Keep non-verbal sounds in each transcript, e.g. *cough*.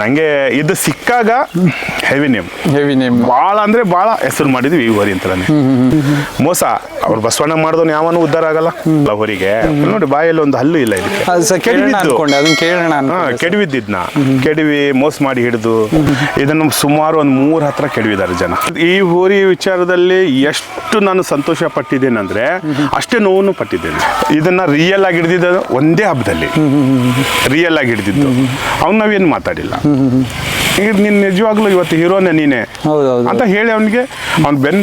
ನಂಗೆ ಇದು ಸಿಕ್ಕಾಗ ಹೆವಿ ನೇಮ್ ಹೆವಿ ನೇಮ್ ಭಾಳ ಅಂದ್ರೆ ಭಾಳ ಹೆಸರು ಮಾಡಿದ್ವಿ ಈ ಹೋರಿ ಅಂತಲೇ. ಮೋಸ ಅವ್ರು ಬಸವಣ್ಣ ಮಾಡಿದವನು ಯಾವನು ಉದ್ಧಾರ ಆಗಲ್ಲ. ಅಲ್ಲ ಹೋರಿಗೆ ನೋಡಿ ಬಾಯಲ್ಲಿ ಒಂದು ಹಲ್ಲು ಇಲ್ಲ ಇದಕ್ಕೆ. ಕೆಡವಿದ್ದಿದ್ನ ಕೆಡವಿ ಮೋಸ ಮಾಡಿ ಹಿಡಿದು. ಇದನ್ನು ಸುಮಾರು ಒಂದು ಮೂರು ಹತ್ರ ಕೆಡವಿದ್ದಾರೆ ಜನ. ಈ ಹೋರಿ ವಿಚಾರದಲ್ಲಿ ಎಷ್ಟು ನಾನು ಸಂತೋಷ ಪಟ್ಟಿದ್ದೇನೆ ಅಂದ್ರೆ ಅಷ್ಟೇ ನೋವನ್ನು ಪಟ್ಟಿದ್ದೇನೆ. ಇದನ್ನ ರಿಯಲ್ ಆಗಿ ಹಿಡಿದಿದ್ದು ಒಂದೇ ಹಬ್ಬದಲ್ಲಿ. ರಿಯಲ್ ಆಗಿ ಹಿಡಿದಿದ್ದು. ಅವ್ನು ನಾವೇನು ಮಾತಾಡಿಲ್ಲ. ಈಗ ನೀನು ನಿಜವಾಗ್ಲೂ ಇವತ್ತು ಹೀರೋನೇ ನೀನೆ? ಹೌದೌದು. ಅಂತ ಹೇಳಿ ಅವನಿಗೆ? ಅವ್ನು ಬೆನ್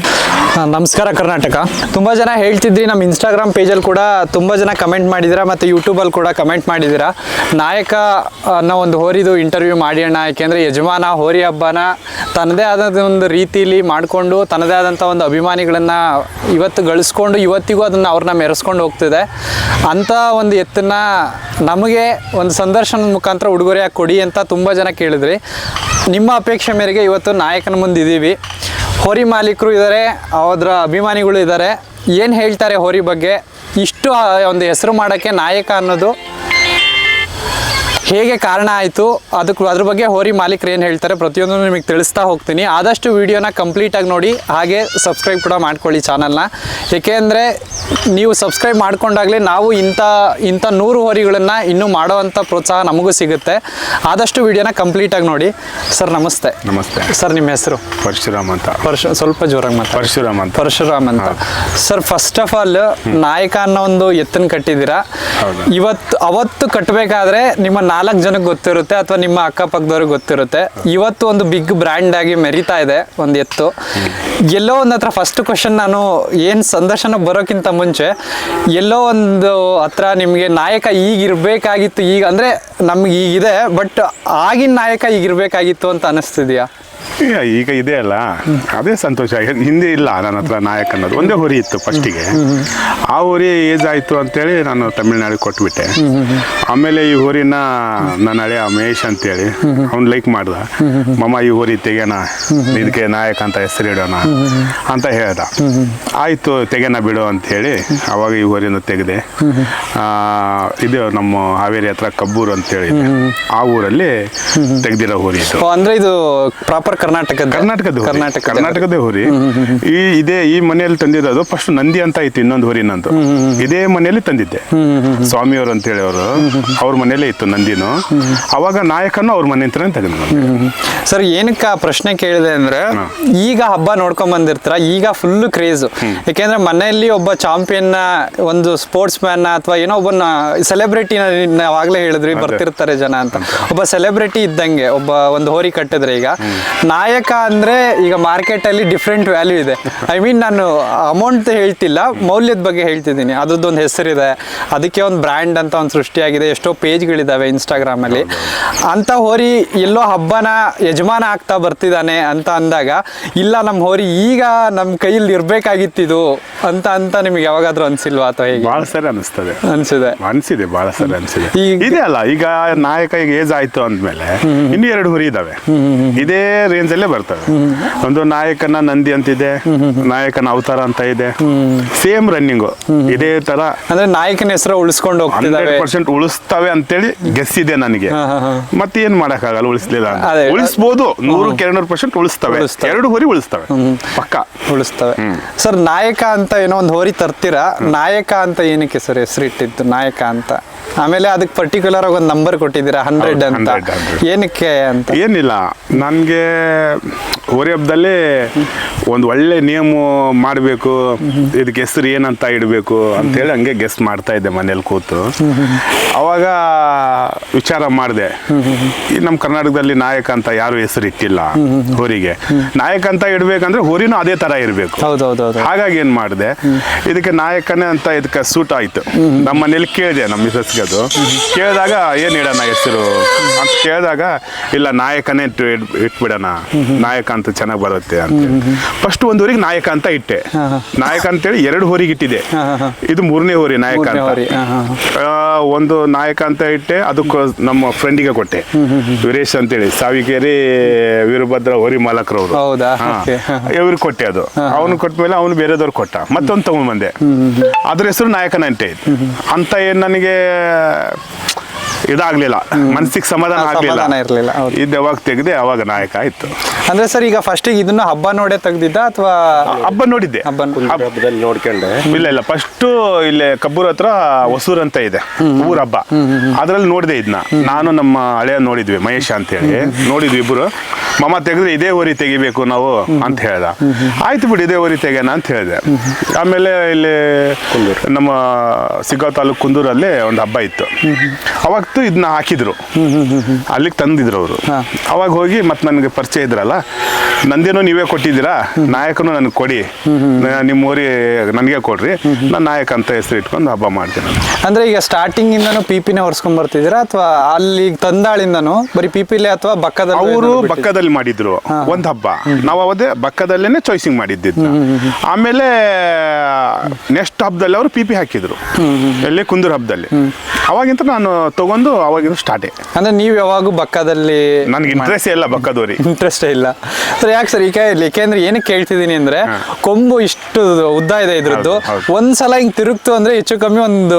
ನಮಸ್ಕಾರ ಕರ್ನಾಟಕ. ತುಂಬ ಜನ ಹೇಳ್ತಿದ್ರಿ ನಮ್ಮ ಇನ್ಸ್ಟಾಗ್ರಾಮ್ ಪೇಜಲ್ಲಿ ಕೂಡ ತುಂಬ ಜನ ಕಮೆಂಟ್ ಮಾಡಿದ್ದೀರಾ ಮತ್ತು ಯೂಟ್ಯೂಬಲ್ಲಿ ಕೂಡ ಕಮೆಂಟ್ ಮಾಡಿದ್ದೀರಾ ನಾಯಕ ಅನ್ನೋ ಒಂದು ಹೋರಿದು ಇಂಟರ್ವ್ಯೂ ಮಾಡಿ ಅಣ್ಣ ಯಾಕೆಂದರೆ ಯಜಮಾನ ಹೋರಿ ಹಬ್ಬನ ತನ್ನದೇ ಆದ ಒಂದು ರೀತಿಲಿ ಮಾಡಿಕೊಂಡು ತನ್ನದೇ ಆದಂಥ ಒಂದು ಅಭಿಮಾನಿಗಳನ್ನು ಇವತ್ತು ಗಳಿಸ್ಕೊಂಡು ಇವತ್ತಿಗೂ ಅದನ್ನು ಅವ್ರನ್ನ ಮೆರೆಸ್ಕೊಂಡು ಹೋಗ್ತಿದೆ. ಅಂಥ ಒಂದು ಎತ್ತನ್ನ ನಮಗೆ ಒಂದು ಸಂದರ್ಶನದ ಮುಖಾಂತರ ಉಡುಗೊರೆಯಾಗಿ ಕೊಡಿ ಅಂತ ತುಂಬ ಜನ ಕೇಳಿದ್ರಿ. ನಿಮ್ಮ ಅಪೇಕ್ಷೆ ಮೇರೆಗೆ ಇವತ್ತು ನಾಯಕನ ಮುಂದೆ ಇದ್ದೀವಿ ಹೋರಿ ಮಾಲೀಕರು ಇದ್ದಾರೆ ಅದರ ಅಭಿಮಾನಿಗಳು ಇದ್ದಾರೆ ಏನು ಹೇಳ್ತಾರೆ ಹೋರಿ ಬಗ್ಗೆ? ಇಷ್ಟು ಒಂದು ಹೆಸರು ಮಾಡೋಕ್ಕೆ ನಾಯಕ ಅನ್ನೋದು ಹೇಗೆ ಕಾರಣ ಆಯಿತು ಅದಕ್ಕೆ ಅದ್ರ ಬಗ್ಗೆ ಹೋರಿ ಮಾಲೀಕರು ಏನು ಹೇಳ್ತಾರೆ ಪ್ರತಿಯೊಂದು ನಿಮಗೆ ತಿಳಿಸ್ತಾ ಹೋಗ್ತೀನಿ. ಆದಷ್ಟು ವೀಡಿಯೋನ ಕಂಪ್ಲೀಟಾಗಿ ನೋಡಿ ಹಾಗೆ ಸಬ್ಸ್ಕ್ರೈಬ್ ಕೂಡ ಮಾಡ್ಕೊಳ್ಳಿ ಚಾನಲ್ನ ಏಕೆಂದರೆ ನೀವು ಸಬ್ಸ್ಕ್ರೈಬ್ ಮಾಡ್ಕೊಂಡಾಗಲೇ ನಾವು ಇಂಥ ಇಂಥ ನೂರು ಹೋರಿಗಳನ್ನು ಇನ್ನೂ ಮಾಡೋವಂಥ ಪ್ರೋತ್ಸಾಹ ನಮಗೂ ಸಿಗುತ್ತೆ. ಆದಷ್ಟು ವೀಡಿಯೋನ ಕಂಪ್ಲೀಟಾಗಿ ನೋಡಿ. ಸರ್ ನಮಸ್ತೆ. ನಮಸ್ತೆ. ಸರ್ ನಿಮ್ಮ ಹೆಸರು? ಪರಶುರಾಮ್ ಅಂತ. ಪರಶು ಸ್ವಲ್ಪ ಜೋರಾಗಿ ಮಾತಾಡಿ. ಪರಶುರಾಮ್ ಅಂತ. ಪರಶುರಾಮ್ ಅಂತ. ಸರ್ ಫಸ್ಟ್ ಆಫ್ ಆಲ್ ನಾಯಕ ಅನ್ನೋ ಒಂದು ಎತ್ತನ್ನು ಕಟ್ಟಿದ್ದೀರಾ? ಇವತ್ತು ಅವತ್ತು ಕಟ್ಟಬೇಕಾದ್ರೆ ನಿಮ್ಮ ನಾಲ್ಕು ಜನಕ್ಕೆ ಗೊತ್ತಿರುತ್ತೆ ಅಥವಾ ನಿಮ್ಮ ಅಕ್ಕಪಕ್ಕದವ್ರಿಗೆ ಗೊತ್ತಿರುತ್ತೆ. ಇವತ್ತು ಒಂದು ಬಿಗ್ ಬ್ರ್ಯಾಂಡ್ ಆಗಿ ಮೆರಿತಾ ಇದೆ, ಒಂದು ಎತ್ತು. ಎಲ್ಲೋ ಒಂದು ಹತ್ರ ಫಸ್ಟ್ ಕ್ವಶನ್ ನಾನು ಏನು ಸಂದರ್ಶನ ಬರೋಕ್ಕಿಂತ ಮುಂಚೆ, ಎಲ್ಲೋ ಒಂದು ಹತ್ರ ನಿಮಗೆ ನಾಯಕ ಈಗ ಇರಬೇಕಾಗಿತ್ತು ಈಗ, ಅಂದರೆ ನಮ್ಗೆ ಈಗಿದೆ ಬಟ್ ಆಗಿನ ನಾಯಕ ಈಗ ಇರಬೇಕಾಗಿತ್ತು ಅಂತ ಅನಿಸ್ತಿದ್ಯಾ? ಈಗ ಇದೆ ಅಲ್ಲ ಅದೇ ಸಂತೋಷ. ಹಿಂದೆ ಇಲ್ಲ ನನ್ನ ಹತ್ರ ನಾಯಕ್ ಅನ್ನೋದು ಒಂದೇ ಹೊರಿ ಇತ್ತು ಫಸ್ಟಿಗೆ ಆ ಹೊರಿ ಏಜ್ ಆಯಿತು ಅಂತೇಳಿ ನಾನು ತಮಿಳ್ನಾಡಿಗೆ ಕೊಟ್ಬಿಟ್ಟೆ ಆಮೇಲೆ ಈ ಹೊರಿನ ನನ್ನ ಹಳೆಯ ಮಹೇಶ್ ಅಂತೇಳಿ ಅವ್ನು ಲೈಕ್ ಮಾಡ್ದ ಮಮ್ಮ ಈ ಹೊರಿ ತೆಗೆಯೋಣ ಇದಕ್ಕೆ ನಾಯಕ ಅಂತ ಹೆಸರು ಇಡೋಣ ಅಂತ ಹೇಳ್ದ ಆಯಿತು ತೆಗೆನ ಬಿಡು ಅಂತ ಹೇಳಿ ಅವಾಗ ಈ ಹೊರಿನ ತೆಗೆದೆ ಇದು ನಮ್ಮ ಹಾವೇರಿ ಹತ್ರ ಕಬ್ಬೂರು ಅಂತೇಳಿ. ಆ ಊರಲ್ಲಿ ತೆಗೆದಿರೋ ಹೊರಿ ಇದು ಅಂದ್ರೆ ಇದು ಪ್ರಾಪರ್ ಕರ್ನಾಟಕದ ಕರ್ನಾಟಕದ ಹೋರಿ. ಕರ್ನಾಟಕ ಕರ್ನಾಟಕದ ಹೋರಿ. ಈ ಇದೇ ಈ ಮನೆಯಲ್ಲಿ ತಂದಿದ್ದು ಫಸ್ಟ್ ನಂದಿ ಅಂತ ಇತ್ತು ಇನ್ನೊಂದು ಹೋರಿ ನಂದು ಇದೇ ಮನೆಯಲ್ಲಿ ತಂದಿದ್ದೆ. ಸ್ವಾಮಿಯವರು ಅಂತ ಹೇಳಿ ಅವರು ಅವ್ರ ಮನೆಯಲ್ಲೇ ಇತ್ತು ನಂದಿನು. ಅವಾಗ ನಾಯಕನು ಅವ್ರ ಮನೆ ಹತ್ರನೇ ತೆಗೆದು ಸರ್ ಏನಕ್ಕೆ ಆ ಪ್ರಶ್ನೆ ಕೇಳಿದೆ ಅಂದ್ರೆ ಈಗ ಹಬ್ಬ ನೋಡ್ಕೊಂಡ್ ಬಂದಿರ್ತಾರ ಈಗ ಫುಲ್ ಕ್ರೇಜ್ ಯಾಕೆಂದ್ರೆ ಮನೆಯಲ್ಲಿ ಒಬ್ಬ ಚಾಂಪಿಯನ್ ಒಂದು ಸ್ಪೋರ್ಟ್ಸ್ ಮ್ಯಾನ್ ಅಥವಾ ಏನೋ ಒಬ್ಬ ಸೆಲೆಬ್ರಿಟಿ ನಾವಾಗ್ಲೇ ಹೇಳಿದ್ರಿ ಬರ್ತಿರ್ತಾರೆ ಜನ ಅಂತ. ಒಬ್ಬ ಸೆಲೆಬ್ರಿಟಿ ಇದ್ದಂಗೆ ಒಬ್ಬ ಒಂದು ಹೋರಿ ಕಟ್ಟಿದ್ರೆ ಈಗ. ನಾಯಕ ಅಂದ್ರೆ ಈಗ ಮಾರ್ಕೆಟ್ ಅಲ್ಲಿ ಡಿಫ್ರೆಂಟ್ ವ್ಯಾಲ್ಯೂ ಇದೆ. ಐ ಮೀನ್ ನಾನು ಅಮೌಂಟ್ ಹೇಳ್ತಿಲ್ಲ ಮೌಲ್ಯದ ಬಗ್ಗೆ ಹೇಳ್ತಿದ್ದೀನಿ. ಅದ್ರದ್ದೊಂದು ಹೆಸರಿದೆ ಅದಕ್ಕೆ ಒಂದು ಬ್ರ್ಯಾಂಡ್ ಅಂತ ಒಂದು ಸೃಷ್ಟಿಯಾಗಿದೆ ಎಷ್ಟೋ ಪೇಜ್ಗಳಿದ್ದಾವೆ ಇನ್ಸ್ಟಾಗ್ರಾಮ್ ಅಲ್ಲಿ. ಅಂತ ಹೋರಿ ಎಲ್ಲೋ ಹಬ್ಬನ ಯಜಮಾನ ಆಗ್ತಾ ಬರ್ತಿದ್ದಾನೆ ಅಂತ ಅಂದಾಗ ಇಲ್ಲ ನಮ್ಮ ಹೋರಿ ಈಗ ನಮ್ಮ ಕೈಯಲ್ಲಿ ಇರ್ಬೇಕಾಗಿತ್ತಿದು ಅಂತ ಅಂತ ನಿಮ್ಗೆ ಯಾವಾಗಾದ್ರೂ ಅನ್ಸಿಲ್ವಾ ಅಥವಾ ಹೇಗೆ? ಬಹಳ ಸರಿ ಅನಿಸ್ತದೆ. ಅನ್ಸಿದೆ. ಅನ್ಸಿದೆ ಬಹಳ ಸರಿ ಅನ್ಸಿದೆ. ಈಗ- ಇದೆ ಅಲ್ಲ ಈಗ ನಾಯಕ ಈಗ ಏಜ್ ಆಯ್ತು ಅಂದ್ಮೇಲೆ ಇನ್ನು ಎರಡು ಹುರಿ ಇದಾವೆ. ಇದೇ ರೇಂಜ್ ಅಲ್ಲೇ ಬರ್ತವೆ. ಒಂದು ನಾಯಕನ ನಂದಿ ಅಂತಿದೆ ನಾಯಕನ ಅವತಾರ ಅಂತ ಇದೆ. ಸೇಮ್ ರನ್ನಿಂಗು ಇದೇ ತರ ಅಂದ್ರೆ ನಾಯಕನ ಹೆಸರು ಉಳಿಸ್ಕೊಂಡು ಹಂಡ್ರೆಡ್ ಪರ್ಸೆಂಟ್ ಉಳಿಸ್ತವೆ ಅಂತೇಳಿ ಗೆಸ್ ಇದೆ ನನಗೆ. ಮತ್ತೆ ಏನ್ ಮಾಡಕ್ಕಾಗಲ್ಲ ಉಳಿಸ್ಲಿಲ್ಲ ಉಳಿಸಬಹುದು ನೂರಕ್ಕೆ ಉಳಿಸ್ಬೋದು. ನೂರು ಎರಡ್ನೂರು ಪರ್ಸೆಂಟ್ ಉಳಿಸ್ತವೆ. ಎರಡು ಹೊರಿ ಉಳಿಸ್ತವೆ. ಪಕ್ಕ. ಉಳಿಸ್ತವೆ. ಸರ್ ನಾಯಕ ಅಂತ ಏನೋ ಒಂದು ಹೋರಿ ತರ್ತೀರಾ? ನಾಯಕ ಅಂತ ಏನಕ್ಕೆ ಸರ್ ಹೆಸರಿಟ್ಟಿದ್ದು ನಾಯಕ ಅಂತ? ಆಮೇಲೆ ಅದಕ್ಕೆ ಪರ್ಟಿಕ್ಯುಲರ್ ಆಗಿ ಒಂದು ನಂಬರ್ ಕೊಟ್ಟಿದ್ದೀರಾ? ಹಂಡ್ರೆಡ್ ಅಂತ. 100, 100. ಏನಕ್ಕೆ ಅಂತ? ಏನಿಲ್ಲ. ನನಗೆ ಹೋರಿ ಹಬ್ಬದಲ್ಲಿ ಒಂದು ಒಳ್ಳೆ ನಿಯಮ ಮಾಡಬೇಕು ಇದಕ್ಕೆ ಹೆಸರು ಏನಂತ ಇಡಬೇಕು ಅಂತೇಳಿ ಹಂಗೆ ಗೆಸ್ಟ್ ಮಾಡ್ತಾ ಇದ್ದೆ ಮನೇಲಿ ಕೂತು. ಅವಾಗ ವಿಚಾರ ಮಾಡಿದೆ ಈ ನಮ್ಮ ಕರ್ನಾಟಕದಲ್ಲಿ ನಾಯಕ ಅಂತ ಯಾರು ಹೆಸರು ಇಟ್ಟಿಲ್ಲ ಹೊರಿಗೆ. ನಾಯಕ ಅಂತ ಇಡಬೇಕಂದ್ರೆ ಹೊರಿನೂ ಅದೇ ತರ ಇರಬೇಕು. ಹಾಗಾಗಿ ಏನ್ ಮಾಡಿದೆ ಇದಕ್ಕೆ ನಾಯಕನೇ ಅಂತ ಇದಕ್ಕೆ ಸೂಟ್ ಆಯ್ತು. ನಮ್ಮ ಮನೇಲಿ ಕೇಳಿದೆ ನಮ್ಮ ಮಿಸಸ್ಗೆ ಅದು. ಕೇಳಿದಾಗ ಏನ್ ಇಡೋಣ ಹೆಸರು ಅಂತ ಕೇಳಿದಾಗ ಇಲ್ಲ ನಾಯಕನೇ ಇಟ್ಟು ನಾಯಕ ಅಂತ ಚೆನ್ನಾಗಿ ಬರುತ್ತೆ ಅಂತ ಫಸ್ಟ್ ಒಂದು ಊರಿಗೆ ನಾಯಕ ಅಂತ ಇಟ್ಟೆ. ನಾಯಕ ಅಂತ ಹೇಳಿ ಎರಡು ಹೊರಿಗೆ ಇಟ್ಟಿದೆ. ಇದು ಮೂರನೇ ಹೋರಿ ನಾಯಕ ಅಂತ. ಒಂದು ನಾಯಕ ಅಂತ ಇಟ್ಟೆ ಅದಕ್ಕೆ ನಮ್ಮ ಫ್ರೆಂಡಿಗೆ ಕೊಟ್ಟೆ. ವೀರೇಶ್ ಅಂತೇಳಿ ಸಾವಿಕೇರಿ ವೀರಭದ್ರ ಹೋರಿ ಮಾಲಕರವರು. ಇವ್ರಿಗೆ ಕೊಟ್ಟೆ ಅದು. ಅವನು ಕೊಟ್ಟ ಮೇಲೆ ಅವನು ಬೇರೆದವ್ರು ಕೊಟ್ಟ. ಮತ್ತೊಂದು ತಗೊಂಡ್ ಬಂದೆ. ಅದ್ರ ಹೆಸರು ನಾಯಕನಂತೆ ಅಂತ ಏನ್ ನನಗೆ ಇದಾಗ್ಲಿಲ್ಲ. ಮನ್ಸಿಗೆ ಸಮಾಧಾನ ಆಗ್ಲಿಲ್ಲ. ಸಮಾಧಾನ ಇರ್ಲಿಲ್ಲ. ಇದು ಯಾವಾಗ ತೆಗೆದೆ ಅವಾಗ ನಾಯಕ ಆಯ್ತು. ಅಂದ್ರೆ ಸರ್ ಈಗ ಫಸ್ಟಿಗೆ ಇದನ್ನ ಹಬ್ಬ ನೋಡೇ ತೆಗ್ದಿದ್ದ ಅಥವಾ ಹಬ್ಬ ನೋಡಿದ್ದೆ. ಹಬ್ಬದಲ್ಲಿ ನೋಡ್ಕೊಂಡೆ. ಇಲ್ಲ ಇಲ್ಲ. ಫಸ್ಟ್ ಇಲ್ಲೇ ಕಬ್ಬೂರ್ ಹತ್ರ ಹೊಸೂರ್ ಅಂತ ಇದೆ. ಊರ ಹಬ್ಬ. ಅದ್ರಲ್ಲಿ ನೋಡಿದೆ ಇದನ್ನ ನಾನು ನಮ್ಮ ಹಳೆಯ ನೋಡಿದ್ವಿ ಮಹೇಶ ಅಂತ ಹೇಳಿ ನೋಡಿದ್ವಿ ಇಬ್ರು. ಮಮ್ಮ ತೆಗೆದ್ರೆ ಇದೇ ಊರಿ ತೆಗಿಬೇಕು ನಾವು ಅಂತ ಹೇಳ್ದ. ಆಯ್ತು ಬಿಡಿ ಇದೇ ಊರಿ ತೆಗೆಯೋಣ ಅಂತ ಹೇಳಿದೆ. ಆಮೇಲೆ ಇಲ್ಲಿ ನಮ್ಮ ಸಿಗ್ಗಾಂವ್ ತಾಲೂಕು ಕುಂದೂರಲ್ಲಿ ಒಂದು ಹಬ್ಬ ಇತ್ತು. ಅವಾಗತ್ತು ಇದನ್ನ ಹಾಕಿದ್ರು. ಅಲ್ಲಿಗೆ ತಂದಿದ್ರು ಅವರು. ಅವಾಗ ಹೋಗಿ ಮತ್ತೆ ನನಗೆ ಪರಿಚಯ ಇದ್ರಲ್ಲ ನಂದೇನೋ ನೀವೇ ಕೊಟ್ಟಿದ್ದೀರಾ ನಾಯಕನು ನನಗೆ ಕೊಡಿ ನಿಮ್ಮ ಊರಿ ನನಗೆ ಕೊಡ್ರಿ ನಾನು ನಾಯಕ ಅಂತ ಹೆಸರು ಇಟ್ಕೊಂಡು ಹಬ್ಬ ಮಾಡ್ತೀನಿ. ಅಂದ್ರೆ ಈಗ ಸ್ಟಾರ್ಟಿಂಗ್ ಇಂದನು ಪಿಪಿನೇ ಹೊರ್ಸ್ಕೊಂಡ್ ಬರ್ತಿದ್ದೀರಾ? ಅಥವಾ ಅಲ್ಲಿ ತಂದಾಳಿಂದನು ಬರೀ ಪಿಪಿಲೆ ಅಥವಾ ಬಕ್ಕದಲ್ಲಿ ಅವರು ಬಕ್ಕದಲ್ಲಿ ಮಾಡಿದ್ರು ಒಂದ್ ಹಬ್ಬ. ನಾವು ಅವದೇ ಬಕ್ಕದಲ್ಲೇನೆ ಚಾಯ್ಸಿಂಗ್ ಮಾಡಿದ್ದಿದ್ದು ಆಮೇಲೆ ನೆಕ್ಸ್ಟ್ ಹಬ್ಬದಲ್ಲಿ ಅವರು ಪಿ ಪಿ ಹಾಕಿದ್ರು. ಎಲ್ಲೇ ಕುಂದೂರು ಹಬ್ಬದಲ್ಲಿ. ಅವಾಗಿಂತ ನಾನು ತಗೊಂಡು ಅವಾಗಿಂದ ಸ್ಟಾರ್ಟೇ ಅಂದ್ರೆ ನೀವ್ ಯಾವಾಗ ಬಕ್ಕದಲ್ಲಿ ನನಗೆ ಇಂಟ್ರೆಸ್ಟ್ ಇಲ್ಲ ಬಕ್ಕದವ್ರಿ ಇಂಟ್ರೆಸ್ಟ್ ಇಲ್ಲ. ಸರ್ ಯಾಕೆ ಸರ್? ಈಗ ಏಕೆಂದ್ರೆ ಏನಕ್ಕೆ ಕೇಳ್ತಿದ್ದೀನಿ ಅಂದ್ರೆ ಕೊಂಬು ಇಷ್ಟು ಉದ್ದ ಇದೆ ಇದ್ರದ್ದು. ಒಂದ್ ಸಲ ಒಂದ್ಸಲ ಹಿಂಗ್ ತಿರುಗ್ತು ಅಂದ್ರೆ ಹೆಚ್ಚು ಕಮ್ಮಿ ಒಂದು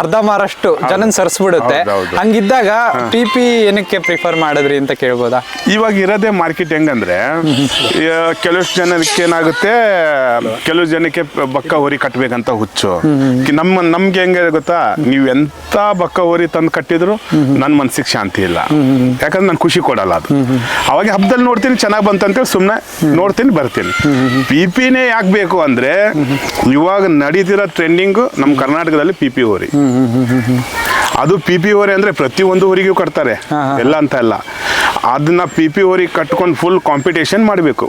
ಅರ್ಧ ಮಾರಷ್ಟು ಜನನ್ ಸರ್ಸ್ಬಿಡುತ್ತೆ. ಹಂಗಿದ್ದಾಗ ಪಿ ಪಿ ಏನಕ್ಕೆ ಪ್ರಿಫರ್ ಮಾಡಿದ್ರಿ ಅಂತ ಕೇಳ್ಬೋದಾ? ಇವಾಗ ಇರೋದೇ ಮಾರ್ಕೆಟ್ ಹೆಂಗಂದ್ರೆ *laughs* ಕೆಲವಷ್ಟು ಜನಕ್ಕೆ ಏನಾಗುತ್ತೆ ಕೆಲವು ಜನಕ್ಕೆ ಬಕ್ಕ ಹೋರಿ ಕಟ್ಬೇಕಂತ ಹುಚ್ಚು. ನಮ್ಮ ನಮ್ಗೆ ಹೆಂಗ ಗೊತ್ತಾ? ನೀವು ಎಂತ ಬಕ್ಕ ಹೋರಿ ತಂದು ಕಟ್ಟಿದ್ರು ನನ್ನ ಮನ್ಸಿಗೆ ಶಾಂತಿ ಇಲ್ಲ. ಯಾಕಂದ್ರೆ ನಾನು ಖುಷಿ ಕೊಡಲ್ಲ ಅದು. ಅವಾಗ ಹಬ್ಬದಲ್ಲಿ ನೋಡ್ತೀನಿ ಚೆನ್ನಾಗಿ ಬಂತಂತೇಳಿ ಸುಮ್ಮನೆ ನೋಡ್ತೀನಿ ಬರ್ತೀನಿ. ಪಿ ಪಿನೇ ಯಾಕೆ ಬೇಕು ಅಂದ್ರೆ ಇವಾಗ ನಡೀತಿರೋ ಟ್ರೆಂಡಿಂಗು ನಮ್ಮ ಕರ್ನಾಟಕದಲ್ಲಿ ಪಿ ಪಿ ಓರಿ ಅದು ಪಿ ಪಿ ಓರಿ ಅಂದ್ರೆ ಪ್ರತಿಯೊಂದು ಊರಿಗೂ ಕಟ್ತಾರೆ ಎಲ್ಲ ಅಂತ ಇಲ್ಲ ಅದನ್ನ ಪಿ ಪಿ ಹೋರಿ ಕಟ್ಕೊಂಡು ಫುಲ್ ಕಾಂಪಿಟೇಷನ್ ಮಾಡಬೇಕು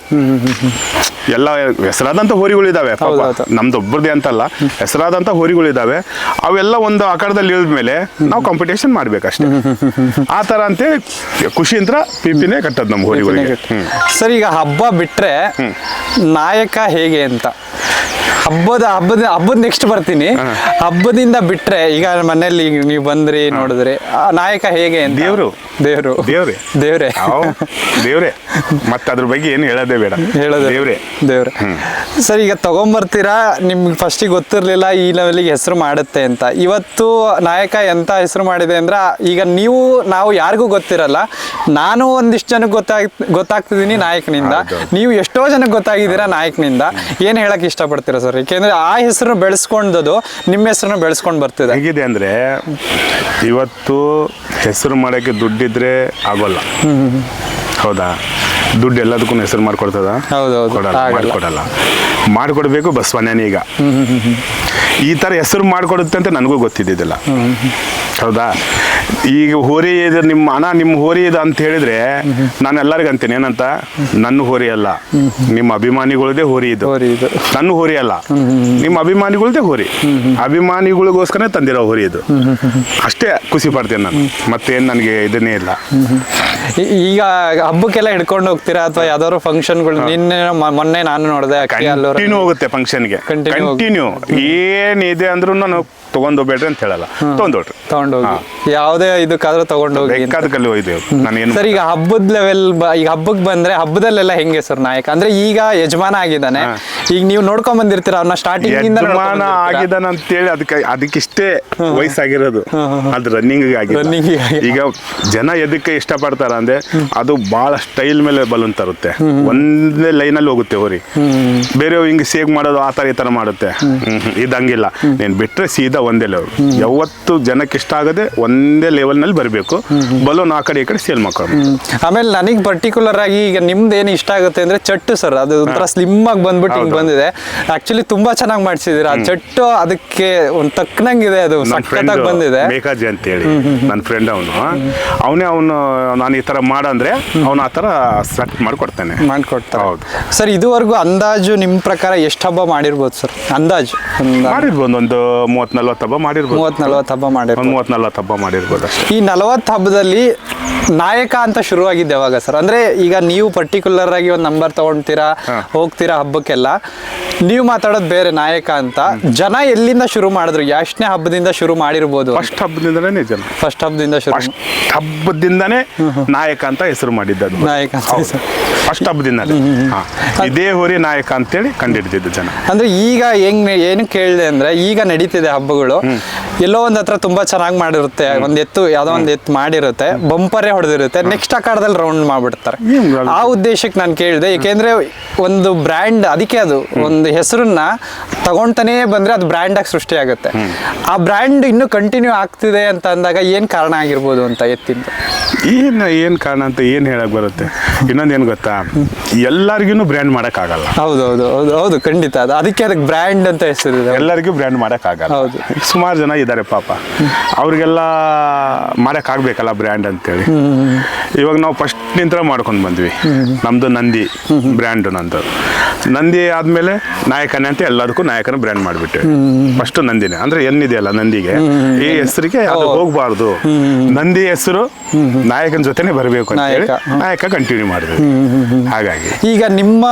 ಎಲ್ಲ ಹೆಸರಾದಂಥ ಹೋರಿಗಳಿದ್ದಾವೆ ಪಾಪ. ಹೌದು, ಹೌದು. ನಮ್ದು ಒಬ್ಬರದೇ ಅಂತಲ್ಲ ಹೆಸರಾದಂಥ ಹೋರಿಗಳಿದ್ದಾವೆ ಅವೆಲ್ಲ ಒಂದು ಆಕಾರದಲ್ಲಿ ಇಳಿದ್ಮೇಲೆ ನಾವು ಕಾಂಪಿಟೇಷನ್ ಮಾಡ್ಬೇಕಷ್ಟೇ ಆ ಥರ ಅಂತೇಳಿ ಖುಷಿಯಿಂದ ಪಿ ಪಿನೇ ಕಟ್ಟೋದು ನಮ್ಮ ಹೋರಿಗಳಿಗೆ. ಸರ್ ಈಗ ಹಬ್ಬ ಬಿಟ್ಟರೆ ನಾಯಕ ಹೇಗೆ ಅಂತ ಹಬ್ಬದ ಹಬ್ಬದ ಹಬ್ಬದ ನೆಕ್ಸ್ಟ್ ಬರ್ತೀನಿ. ಹಬ್ಬದಿಂದ ಬಿಟ್ರೆ ಈಗ ಮನೇಲಿ ಈಗ ನೀವು ಬಂದ್ರಿ ನೋಡಿದ್ರಿ ಆ ನಾಯಕ ಹೇಗೆ ದೇವ್ರು. ದೇವ್ರು. ದೇವ್ರೆ. ದೇವ್ರೆ. ದೇವ್ರೆ. ಮತ್ತೆ ಅದ್ರ ಬಗ್ಗೆ ಏನು ಹೇಳೋದೇ ಬೇಡ. ಹೇಳೋದು ದೇವ್ರೆ. ದೇವ್ರೆ. ಸರ್ ಈಗ ತಗೊಂಬರ್ತೀರಾ? ನಿಮ್ಗೆ ಫಸ್ಟಿಗೆ ಗೊತ್ತಿರಲಿಲ್ಲ ಈ ಲೆವೆಲಿಗೆ ಹೆಸರು ಮಾಡುತ್ತೆ ಅಂತ. ಇವತ್ತು ನಾಯಕ ಎಂತ ಹೆಸರು ಮಾಡಿದೆ ಅಂದ್ರೆ ಈಗ ನೀವು ನಾವು ಯಾರಿಗೂ ಗೊತ್ತಿರಲ್ಲ. ನಾನು ಒಂದಿಷ್ಟು ಜನಕ್ಕೆ ಗೊತ್ತಾಗ್ ಗೊತ್ತಾಗ್ತಿದ್ದೀನಿ ನಾಯಕನಿಂದ. ನೀವು ಎಷ್ಟೋ ಜನಕ್ಕೆ ಗೊತ್ತಾಗಿದ್ದೀರಾ ನಾಯಕನಿಂದ. ಏನು ಹೇಳಕ್ ಇಷ್ಟಪಡ್ತೀರಾ ಸರ್ ಏಕೆಂದ್ರೆ ಆ ಹೆಸರು ಬೆಳೆಸ್ಕೊಂಡದು ನಿಮ್ಮ ಹೆಸರನ್ನ ಬೆಳೆಸ್ಕೊಂಡು ಬರ್ತದೆ. ಹೇಗಿದೆ ಅಂದ್ರೆ ಇವತ್ತು ಹೆಸರು ಮಾಡೋಕ್ಕೆ ದುಡ್ಡಿದ್ರೆ ಆಗೋಲ್ಲ. ಹೌದಾ? ದುಡ್ಡು ಎಲ್ಲದಕ್ಕೂ ಹೆಸರು ಮಾಡ್ಕೊಡ್ತದ? ಕೊಡಲ್ಲ. ಮಾಡ್ಕೊಡಲ್ಲ. ಮಾಡ್ಕೊಡ್ಬೇಕು ಬಸವಣ್ಣನ ಈಗ ಈ ಥರ ಹೆಸರು ಮಾಡ್ಕೊಡುತ್ತೆ ಅಂತ ನನಗೂ ಗೊತ್ತಿದ್ದಿದ್ದಿಲ್ಲ. ಹೌದಾ? ಈಗ ಹೋರಿ ಇದೆ ನಿಮ್ಮ ಅಣ್ಣ ನಿಮ್ಮ ಹೋರಿ ಇದೆ ಅಂತ ಹೇಳಿದ್ರೆ ನಾನು ಎಲ್ಲರಿಗೂ ಅಂತೀನಿ ಏನಂತ? ನನ್ನ ಹೋರಿ ಅಲ್ಲ. ನಿಮ್ಮ ಅಭಿಮಾನಿಗಳದೇ ಹೋರಿ ಇದು. ನನ್ನ ಹೋರಿ ಅಲ್ಲ. ನಿಮ್ಮ ಅಭಿಮಾನಿಗಳದೇ ಹೋರಿ. ಅಭಿಮಾನಿಗಳಿಗೋಸ್ಕರ ತಂದಿರೋ ಹೋರಿ ಇದು. ಅಷ್ಟೇ ಖುಷಿ ಪಡ್ತೇನೆ ನಾನು. ಮತ್ತೇನು ನನಗೆ ಇದನ್ನೇ ಇಲ್ಲ. ಈಗ ಹಬ್ಬಕ್ಕೆಲ್ಲ ಹಿಡ್ಕೊಂಡು ಹೋಗ್ತೀರಾ? ಅಥವಾ ಯಾವ್ದಾದ್ರು ಫಂಕ್ಷನ್ಗಳು ನಿನ್ನೆ ಮೊನ್ನೆ ನಾನು ನೋಡಿದೆ ಕಂಟಿನ್ಯೂ ಹೋಗುತ್ತೆ ಫಂಕ್ಷನ್ಗೆ ಕಂಟಿನ್ಯೂ ಏನಿದೆ ಅಂದ್ರೂ ನಾನು ತಗೊಂಡೋಗ್ಬೇಡ್ರಿ ಅಂತ ಹೇಳಲ್ಲ. ತಗೊಂಡೋಗ್ರಿ. ತಗೊಂಡೋಗಿ ಯಾವುದೇ ಇದಕ್ಕಾದ್ರೂ ತಗೊಂಡೋಗಿ ಅಂತ. ಬೇಕಾದ ಕಲ್ಲಿ ಹೋಯ್ತು ನಾನು ಏನು ಸರ್ ಈಗ ಹಬ್ಬದ ಲೆವೆಲ್ ಈಗ ಹಬ್ಬಕ್ಕೆ ಬಂದ್ರೆ ಹಬ್ಬದಲ್ಲೆಲ್ಲ ಹೆಂಗೆ ಸರ್ ನಾಯಕ? ಅಂದ್ರೆ ಈಗ ಯಜಮಾನ ಆಗಿದ್ದಾನೆ. ಈಗ ನೀವು ನೋಡ್ಕೊಂಡ್ ಬಂದಿರ್ತೀರ ಅವ್ನ ಸ್ಟಾರ್ಟಿಂಗ್ ಇಂದ ಯಜಮಾನ ಆಗಿದ್ದಾನ ಅಂತೇಳಿ ಅದಕ್ಕೆ ಅದಕ್ಕಿಷ್ಟೇ ವಯಸ್ಸಾಗಿರೋದು. ಅದು ರನ್ನಿಂಗ್ ಆಗಿ- ಈಗ ಜನ ಎದಕ್ಕೆ ಇಷ್ಟಪಡ್ತಾರ ಅಂದ್ರೆ ಅದು ಬಹಳ ಸ್ಟೈಲ್ ಮೇಲೆ ಬಲೂನ್ ತರುತ್ತೆ. ಒಂದೇ ಅಲ್ಲಿ ಹೋಗುತ್ತೆ ಹೋರಿ. ಬೇರೆ ಹಿಂಗ್ ಸೇಗ್ ಮಾಡೋದು ಆ ಥರ ಈ ತರ ಮಾಡುತ್ತೆ. ಇದಂಗಿಲ್ಲ. ನೀನು ಬಿಟ್ರೆ ಸೀದಾ ಒಂದೇ ಲೆವೆಲ್ ಯಾವತ್ತು ಜನಕ್ಕೆ ಇಷ್ಟ ಆಗದೆ ಒಂದೇ ಲೆವೆಲ್ನಲ್ಲಿ ಬರಬೇಕು. ಬಲೂನ್ ಆ ಕಡೆ ಈ ಕಡೆ ಸೇಲ್ ಮಾಡ್ಕೊಂಡು ಆಮೇಲೆ ನನಗೆ ಪರ್ಟಿಕ್ಯುಲರ್ ಆಗಿ ಈಗ ನಿಮ್ದು ಏನು ಇಷ್ಟ ಆಗುತ್ತೆ ಅಂದ್ರೆ ಚಟ್ಟು ಸರ್ ಅದು ಒಂಥರ ಸ್ಲಿಮ್ ಆಗಿ ಬಂದ್ಬಿಟ್ಟು ಹಿಂಗೆ. ಬಂದಿದೆ. ಆಕ್ಚುಲಿ ತುಂಬಾ ಚೆನ್ನಾಗಿ ಮಾಡಿಸಿದಿರ. ಆ ಚಟ್ಟು ಅದಕ್ಕೆ ಒಂದ್ ತಕ್ಕನಂಗಿದೆ ಅದು ಸಕ್ಕತ್ತಾಗಿ ಬಂದಿದೆ. ಸಖತ್ತಾಗಿ ಬಂದಿದೆ ಹೇಳಿ. ನನ್ನ ಫ್ರೆಂಡ್ ಅವನು. ಅವನೇ ಅವನು ನಾನು ಈ ತರ ಮಾಡಂದ್ರೆ ಅವನು ಆ ತರ ಸೆಟ್ ಮಾಡ್ಕೊಡ್ತಾನೆ. ಮಾಡ್ಕೊಡ್ತಾರೆ. ಹೌದು. ಸರ್ ಇದುವರೆಗೂ ಅಂದಾಜು ನಿಮ್ ಪ್ರಕಾರ ಎಷ್ಟು ಹಬ್ಬ ಮಾಡಿರ್ಬೋದು ಸರ್? ಅಂದಾಜು. ಮಾಡಿರ್ಬೋದು ಒಂದು ಮೂವತ್ ನಲ್ವತ್ತು ಹಬ್ಬ ಮಾಡಿರ್ಬೋದು. ಮೂವತ್ ನಲ್ವತ್ತು ಹಬ್ಬ ಮಾಡಿ ಮೂವತ್ತು ಮೂವತ್ ನಲ್ವತ್ತು ಹಬ್ಬ ಮಾಡಿರ್ಬೋದು ಅಷ್ಟೇ. ಈ ನಲವತ್ತು ಹಬ್ಬದಲ್ಲಿ ನಾಯಕ ಅಂತ ಶುರುವಾಗಿದ್ದೆ ಯಾವಾಗ ಸರ್? ಅಂದ್ರೆ ಈಗ ನೀವು ಪರ್ಟಿಕ್ಯುಲರ್ ಆಗಿ ಒಂದು ನಂಬರ್ ತಗೊಂತೀರಾ ಹೋಗ್ತೀರಾ ಹಬ್ಬಕ್ಕೆಲ್ಲ. ನೀವು ಮಾತಾಡೋದು ಬೇರೆ ನಾಯಕ ಅಂತ ಜನ ಎಲ್ಲಿಂದ ಶುರು ಮಾಡಿದ್ರು? ಎಷ್ಟನೇ ಹಬ್ಬದಿಂದ ಶುರು ಮಾಡಿರ್ಬೋದು? ಫಸ್ಟ್ ಹಬ್ಬದಿಂದನೇ ಜನ. ಫಸ್ಟ್ ಹಬ್ಬದಿಂದ ಶುರು ಫಸ್ಟ್ ಹಬ್ಬದಿಂದನೇ ನಾಯಕ ಅಂತ ಹೆಸರು ಮಾಡಿದ್ದದು ನಾಯಕ ಅಂತ ಹೆಸರು. ಫಸ್ಟ್ ಹಬ್ಬದಿಂದಲೇ. ಹಾ. ಇದೇ ಹೊರಿ ನಾಯಕ ಅಂತೇಳಿ ಕಂಡಿಡ್ತಿದ್ದು ಜನ. ಅಂದ್ರೆ ಈಗ ಹೆಂಗ್ ಏನು ಕೇಳಿದೆ ಅಂದ್ರೆ ಈಗ ನಡೀತಿದೆ ಹಬ್ಬಗಳು. ಎಲ್ಲೋ ಒಂದ್ ಹತ್ರ ತುಂಬಾ ಚೆನ್ನಾಗಿ ಮಾಡಿರುತ್ತೆ ಒಂದ್ ಎತ್ತು ಯಾವ್ದೋ ಒಂದ್ ಎತ್ತು ಮಾಡಿರುತ್ತೆ ಬಂಪರೇ ಹೊಡೆದಿರುತ್ತೆ ನೆಕ್ಸ್ಟ್ ಆಕಾರದಲ್ಲಿ ರೌಂಡ್ ಮಾಡ್ಬಿಡ್ತಾರೆ. ಆ ಉದ್ದೇಶಕ್ಕೆ ನಾನು ಕೇಳಿದೆ ಏಕೆಂದ್ರೆ ಒಂದು ಬ್ರ್ಯಾಂಡ್ ಅದಕ್ಕೆ ಅದು ಒಂದು ಹೆಸರನ್ನ ತಗೊಂತಾನೆ ಬಂದ್ರೆ ಅದು ಬ್ರ್ಯಾಂಡ್ ಆಗಿ ಸೃಷ್ಟಿ ಆಗುತ್ತೆ. ಆ ಬ್ರ್ಯಾಂಡ್ ಇನ್ನು ಕಂಟಿನ್ಯೂ ಆಗ್ತಿದೆ ಅಂತ ಅಂದಾಗ ಏನ್ ಕಾರಣ ಆಗಿರ್ಬೋದು ಅಂತ ಎತ್ತಿಂದ ಏನ್ ಏನ್ ಕಾರಣ ಅಂತ ಏನ್ ಹೇಳಕ್ ಬರುತ್ತೆ? ಇನ್ನೊಂದ್ ಏನ್ ಗೊತ್ತಾ? ಎಲ್ಲರಿಗೂ ಬ್ರ್ಯಾಂಡ್ ಮಾಡಕ್ ಆಗಲ್ಲ ಹೌದು ಹೌದು ಹೌದು ಹೌದು ಖಂಡಿತ. ಅದು ಅದಕ್ಕೆ ಅದಕ್ಕೆ ಬ್ರ್ಯಾಂಡ್ ಅಂತ ಹೆಸರು ಎಲ್ಲರಿಗೂ ಬ್ರ್ಯಾಂಡ್ ಮಾಡಕ್ ಆಗಲ್ಲ ಹೌದು. ಸುಮಾರು ಜನ ಇದ್ದಾರೆ ಪಾಪ. ಅವ್ರಿಗೆಲ್ಲ ಮಾಡಕ್ ಆಗ್ಬೇಕಲ್ಲ ಬ್ರ್ಯಾಂಡ್ ಅಂತೇಳಿ ಇವಾಗ ನಾವು ಫಸ್ಟ್ ನಿಂತ್ರ ಮಾಡ್ಕೊಂಡು ಬಂದ್ವಿ. ನಮ್ದು ನಂದಿ ಬ್ರ್ಯಾಂಡ್ ನಂದು ನಂದಿ ಆದ್ಮೇಲೆ ನಾಯಕನೇ ಅಂತ ಎಲ್ಲದಕ್ಕೂ ನಾಯಕನ ಬ್ರ್ಯಾಂಡ್ ಮಾಡಿಬಿಟ್ಟೆ. ಫಸ್ಟ್ ನಂದಿನೇ. ಅಂದ್ರೆ ಏನಿದೆಯಲ್ಲ ನಂದಿಗೆ. ಈ ಹೆಸರಿಗೆ ಅದು ಹೋಗ್ಬಾರ್ದು. ನಂದಿ ಹೆಸರು ನಾಯಕನ ಜೊತೆನೆ ಬರಬೇಕು ಅಂತ ಹೇಳಿ ನಾಯಕ. ಕಂಟಿನ್ಯೂ ಮಾಡಿದೆ. ಹಾಗಾಗಿ. ಈಗ ನಿಮ್ಮ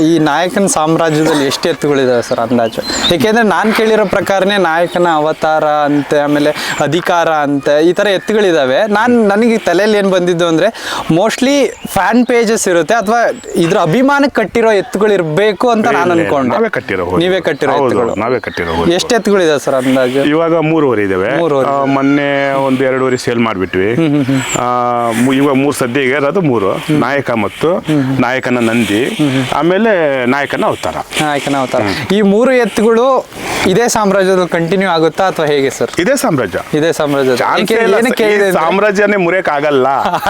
ಈ ನಾಯಕನ ಸಾಮ್ರಾಜ್ಯದಲ್ಲಿ ಎಷ್ಟು ಎತ್ತುಗಳಿದಾವೆ ಸರ್ ಅಂದಾಜು? ಯಾಕೆಂದ್ರೆ ನಾನು ಕೇಳಿರೋ ಪ್ರಕಾರನೇ ನಾಯಕನ ಅವತಾರ ಅಂತೆ ಆಮೇಲೆ ಅಧಿಕಾರ ಅಂತೆ ಈ ತರ ಎತ್ತುಗಳಿದಾವೆ. ನಾನು ನನಗೆ ತಲೆಯಲ್ಲಿ ಏನು ಬಂದಿದ್ದು ಅಂದ್ರೆ ಮೋಸ್ಟ್ಲಿ ಫ್ಯಾನ್ ಪೇಜಸ್ ಇರುತ್ತೆ ಅಥವಾ ಇದ್ರ ಅಭಿಮಾನಕ್ಕೆ ಕಟ್ಟಿರೋ ಎತ್ತುಗಳು ಇರಬೇಕು ಅಂತ ನಾನು ಅನ್ಕೊಂಡೆ. ನಾವೇ ಕಟ್ಟಿರೋ ಹೋರಿ. ನೀವೇ ಕಟ್ಟಿರೋ ಹೌದು, ಎತ್ತುಗಳು. ನಾವೇ ಕಟ್ಟಿರೋ ಎಷ್ಟು ಎಷ್ಟು ಇದೆ ಸರ್ ಅಂದಾಜು? ಇವಾಗ ಮೂರುವರೆ ಇದಾವೆ. ಮೂರುವರೆ. ಆ, ಮೊನ್ನೆ ಒಂದು ಎರಡೂವರೆ ಸೇಲ್ ಮಾಡಿಬಿಟ್ವಿ. ಇವಾಗ ಮೂರು ಸದ್ಯ ಈಗ ಇರೋದು ಮೂರು. ನಾಯಕ ಮತ್ತು ನಾಯಕನ ನಂದಿ. ಆಮೇಲೆ ನಾಯಕನ ಅವತಾರ. ನಾಯಕನ ಅವತಾರ. ಈ ಮೂರು ಎತ್ತುಗಳು ಇದೇ ಸಾಮ್ರಾಜ್ಯದಲ್ಲಿ ಕಂಟಿನ್ಯೂ ಆಗುತ್ತಾ ಅಥವಾ ಹೇಗೆ ಸರ್? ಇದೇ ಸಾಮ್ರಾಜ್ಯ. ಇದೇ ಸಾಮ್ರಾಜ್ಯ ಚಾನ್ಸೇ ಇಲ್ಲ. ಈ ಸಾಮ್ರಾಜ್ಯನೇ ಮುರಿಯಕ್ ಆಗಲ್ಲ.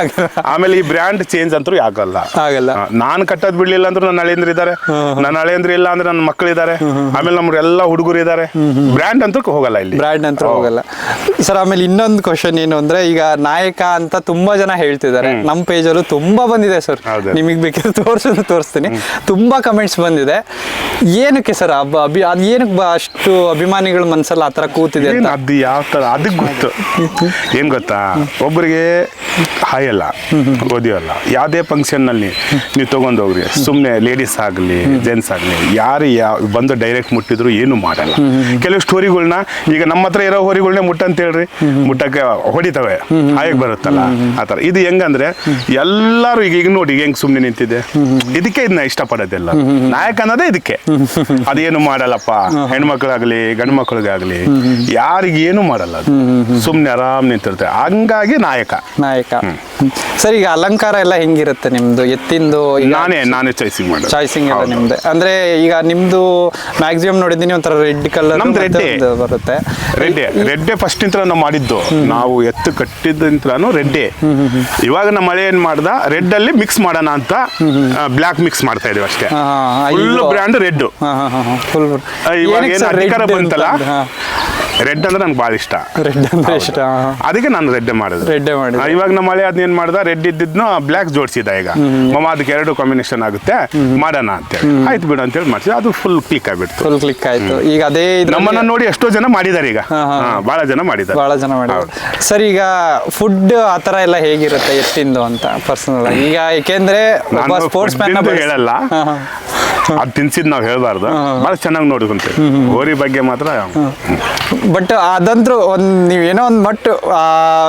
*laughs* ಆಮೇಲೆ ಈ ಬ್ರ್ಯಾಂಡ್ ಚೇಂಜ್ ಅಂತೂ ಆಗಲ್ಲ ಆಗಲ್ಲ. ಆ, ನಾನ್ ಕಟ್ಟೋದ್ ಬಿಡ್ಲಿಲ್ಲ ಅಂದ್ರೆ ನನ್ನ ಹಳೆಯಂದ್ರ ಇದಾರೆ ನನ್ನ ಹಳೆಯಂದ್ರೆ ಇಲ್ಲ ಅಂದ್ರೆ ನನ್ನ ಮಕ್ಕಳಿದ್ದಾರೆ. ಆಮೇಲೆ ನಮ್ಗೆಲ್ಲ ಹುಡುಗರು ಇದಾರೆ ಬ್ರ್ಯಾಂಡ್ ಅಂತೂ ಹೋಗಲ್ಲ ಇಲ್ಲಿ. ಬ್ರ್ಯಾಂಡ್ ಅಂತ ಹೋಗಲ್ಲ. ಸರ್ ಆಮೇಲೆ ಇನ್ನೊಂದು ಕ್ವಶನ್ ಏನು ಅಂದ್ರೆ ಈಗ ನಾಯಕ ಅಂತ ತುಂಬಾ ಜನ ಹೇಳ್ತಿದ್ದಾರೆ. ನಮ್ಮ ಪೇಜಲ್ಲೂ ತುಂಬಾ ಬಂದಿದೆ ಸರ್. ನಿಮಗೆ ಬೇಕಿದ್ರೆ ತೋರಿಸೋದು ತೋರಿಸ್ತೀನಿ. ತುಂಬಾ ಕಮೆಂಟ್ಸ್ ಬಂದಿದೆ. ಏನಕ್ಕೆ ಸರ್ ಅಭಿ ಅದು ಏನಕ್ಕೆ ಅಷ್ಟು ಅಭಿಮಾನಿಗಳ ಮನಸ್ಸಲ್ಲಿ ಆತರ ಕೂತಿದೆ ಅದು ಯಾವ ತರ ಅದಕ್ಕೆ ಗೊತ್ತು. ಏನ್ ಗೊತ್ತಾ? ಒಬ್ಬರಿಗೆ ಹಾಯಲ್ಲ ಓದಿಯಲ್ಲ. ಯಾವ್ದೇ ಫಂಕ್ಷನ್ನಲ್ಲಿ ನೀವು ತಗೊಂಡೋಗ್ರಿ ಸುಮ್ನೆ ಲೇಡೀಸ್ ಆಗ್ಲಿ ಜೆಂಟ್ಸ್ ಆಗ್ಲಿ ಯಾರು ಯಾವ ಬಂದು ಡೈರೆಕ್ಟ್ ಮುಟ್ಟಿದ್ರು ಏನು ಮಾಡಲ್ಲ. ಕೆಲವು ಸ್ಟೋರಿಗಳನ್ನ ಈಗ ನಮ್ಮ ಹತ್ರ ಇರೋ ಮುಟ್ಟ ಮುಟ್ಟಂತ ಹೇಳ್ರಿ. ಮುಟ್ಟಕ್ಕೆ ಹೊಡಿತವೆ. ಹಾಯಕ್ ಬರುತ್ತಲ್ಲ. ಆತರ ಇದು ಹೆಂಗಂದ್ರೆ ಎಲ್ಲಾರು ಈಗ ಈಗ ನೋಡಿ ಹೆಂಗ್ ಸುಮ್ನೆ ನಿಂತಿದೆ ಇದಕ್ಕೆ ಇದನ್ನ ಇಷ್ಟಪಡೋದಿಲ್ಲ. ನಾಯಕ ಅನ್ನೋದೇ ಇದಕ್ಕೆ. ಅದೇನು ಮಾಡಲ್ಲಪ್ಪ. ಹೆಣ್ಮಕ್ಳಾಗ್ಲಿ ಗಂಡು ಮಕ್ಳಿಗಾಗ್ಲಿ ಯಾರಿಗೆ ಏನು ಮಾಡಲ್ಲ ಸುಮ್ಮನೆ ಸುಮ್ನೆ ಆರಾಮ್ ನಿಂತಿರುತ್ತೆ. ಹಂಗಾಗಿ ನಾಯಕ. ನಾಯಕ. ಸರಿ ಈಗ ಅಲಂಕಾರ ಎಲ್ಲ ಹೆಂಗಿರುತ್ತೆ ನಿಮ್ದು? ಎತ್ತಿಂದು ನಾನೇ ನಾನೇ ಚಾಯ್ಸಿಂಗ್ ಮಾಡೋದು. ಚಾಯ್ಸಿಂಗ್ ಹೌದು. ಅಂದ್ರೆ ಈಗ ನಿಮ್ದು ಮ್ಯಾಕ್ಸಿಮಮ್ ನೋಡಿದ್ದೀನಿ ಒಂಥರ ರೆಡ್ ಕಲರ್ ನಮ್ದು red ಏ. ಬರುತ್ತೆ. ರೆಡ್ ರೆಡ್ಡೆ ಫಸ್ಟ್ ನಿಂತ್ರ ನಾವು ಮಾಡಿದ್ದು. ನಾವು ಎತ್ತು ಕಟ್ಟಿದ್ದಿಂತ್ರನು ರೆಡ್ಡೆ. ಇವಾಗ ನಮ್ಮ ಮಳೆ ಏನ್ ಮಾಡ್ದ? ರೆಡ್ ಅಲ್ಲಿ ಮಿಕ್ಸ್ ಮಾಡೋಣ ಅಂತ ಬ್ಲಾಕ್ ಮಿಕ್ಸ್ ಮಾಡ್ತಾ ಇದೀವಿ ಅಷ್ಟೇ. ಫುಲ್ ಬ್ರ್ಯಾಂಡ್ ರೆಡ್ ಫುಲ್ ಇವಾಗ ಏನು ಅಧಿಕಾರ ಬಂತಲ್ಲ? ರೆಡ್ ಅಂದ್ರೆ ನಂಗೆ ಭಾಳ ಇಷ್ಟ. ರೆಡ್ ಅಂದ್ರೆ ಇಷ್ಟ ಅದಕ್ಕೆ ನಾನು ರೆಡ್ ಮಾಡಿದೆ ರೆಡ್ ಮಾಡಿದೆ ಇವಾಗ ನಮ್ಮ ಮಳೆ ಅದ್ನೇನ್ ಮಾಡ್ದ? ರೆಡ್ ಇದ್ದಿದ್ನು ಬ್ಲ್ಯಾಕ್ ಜೋಡಿಸಿದ ಈಗ. ಮಮ್ಮ ಅದಕ್ಕೆ ಎರಡು ಕಾಂಬಿನೇಷನ್ ಆಗುತ್ತೆ. ಮಾಡೋಣ ಅಂತೇಳಿ. ಆಯ್ತು ಬಿಡು ಅಂತೇಳಿ ಮಾಡ್ಸಿದ ಅದು ಫುಲ್ ಕ್ಲಿಕ್ ಆಗ್ಬಿಡ್ತು. ಫುಲ್ ಕ್ಲಿಕ್ ಆಯ್ತು. ಈಗ ಅದೇ ನಮ್ಮನ್ನ ನೋಡಿ ಎಷ್ಟೋ ಜನ ಮಾಡಿದ್ದಾರೆ ಈಗ. ಬಹಳ ಜನ ಮಾಡಿದ್ದಾರೆ. ಬಹಳ ಜನ ಮಾಡಿದ್ದಾರೆ. ಸರ್ ಈಗ ಫುಡ್ ಆ ತರ ಎಲ್ಲ ಹೇಗಿರುತ್ತೆ? ಎಷ್ಟಿಂದು ಅಂತ ಪರ್ಸನಲ್ ಆಗಿ. ಈಗ ಏಕೆಂದ್ರೆ ಒಬ್ಬ ಸ್ಪೋರ್ಟ್ಸ್ ಮ್ಯಾನ್ ಹೇಳಲ್ಲ. ಅದು ತಿನ್ಸಿದ್ ನಾವು ಹೇಳ್ಬಾರ್ದು. ಬಹಳ ಚೆನ್ನಾಗಿ ನೋಡ್ಕೊಂತೀವಿ. ಗೋರಿ ಬಗ್ಗೆ ಮಾತ್ರ ಬಟ್ ಅದಂತೂ ಒಂದು ಏನೋ ಒಂದು ಮಟ್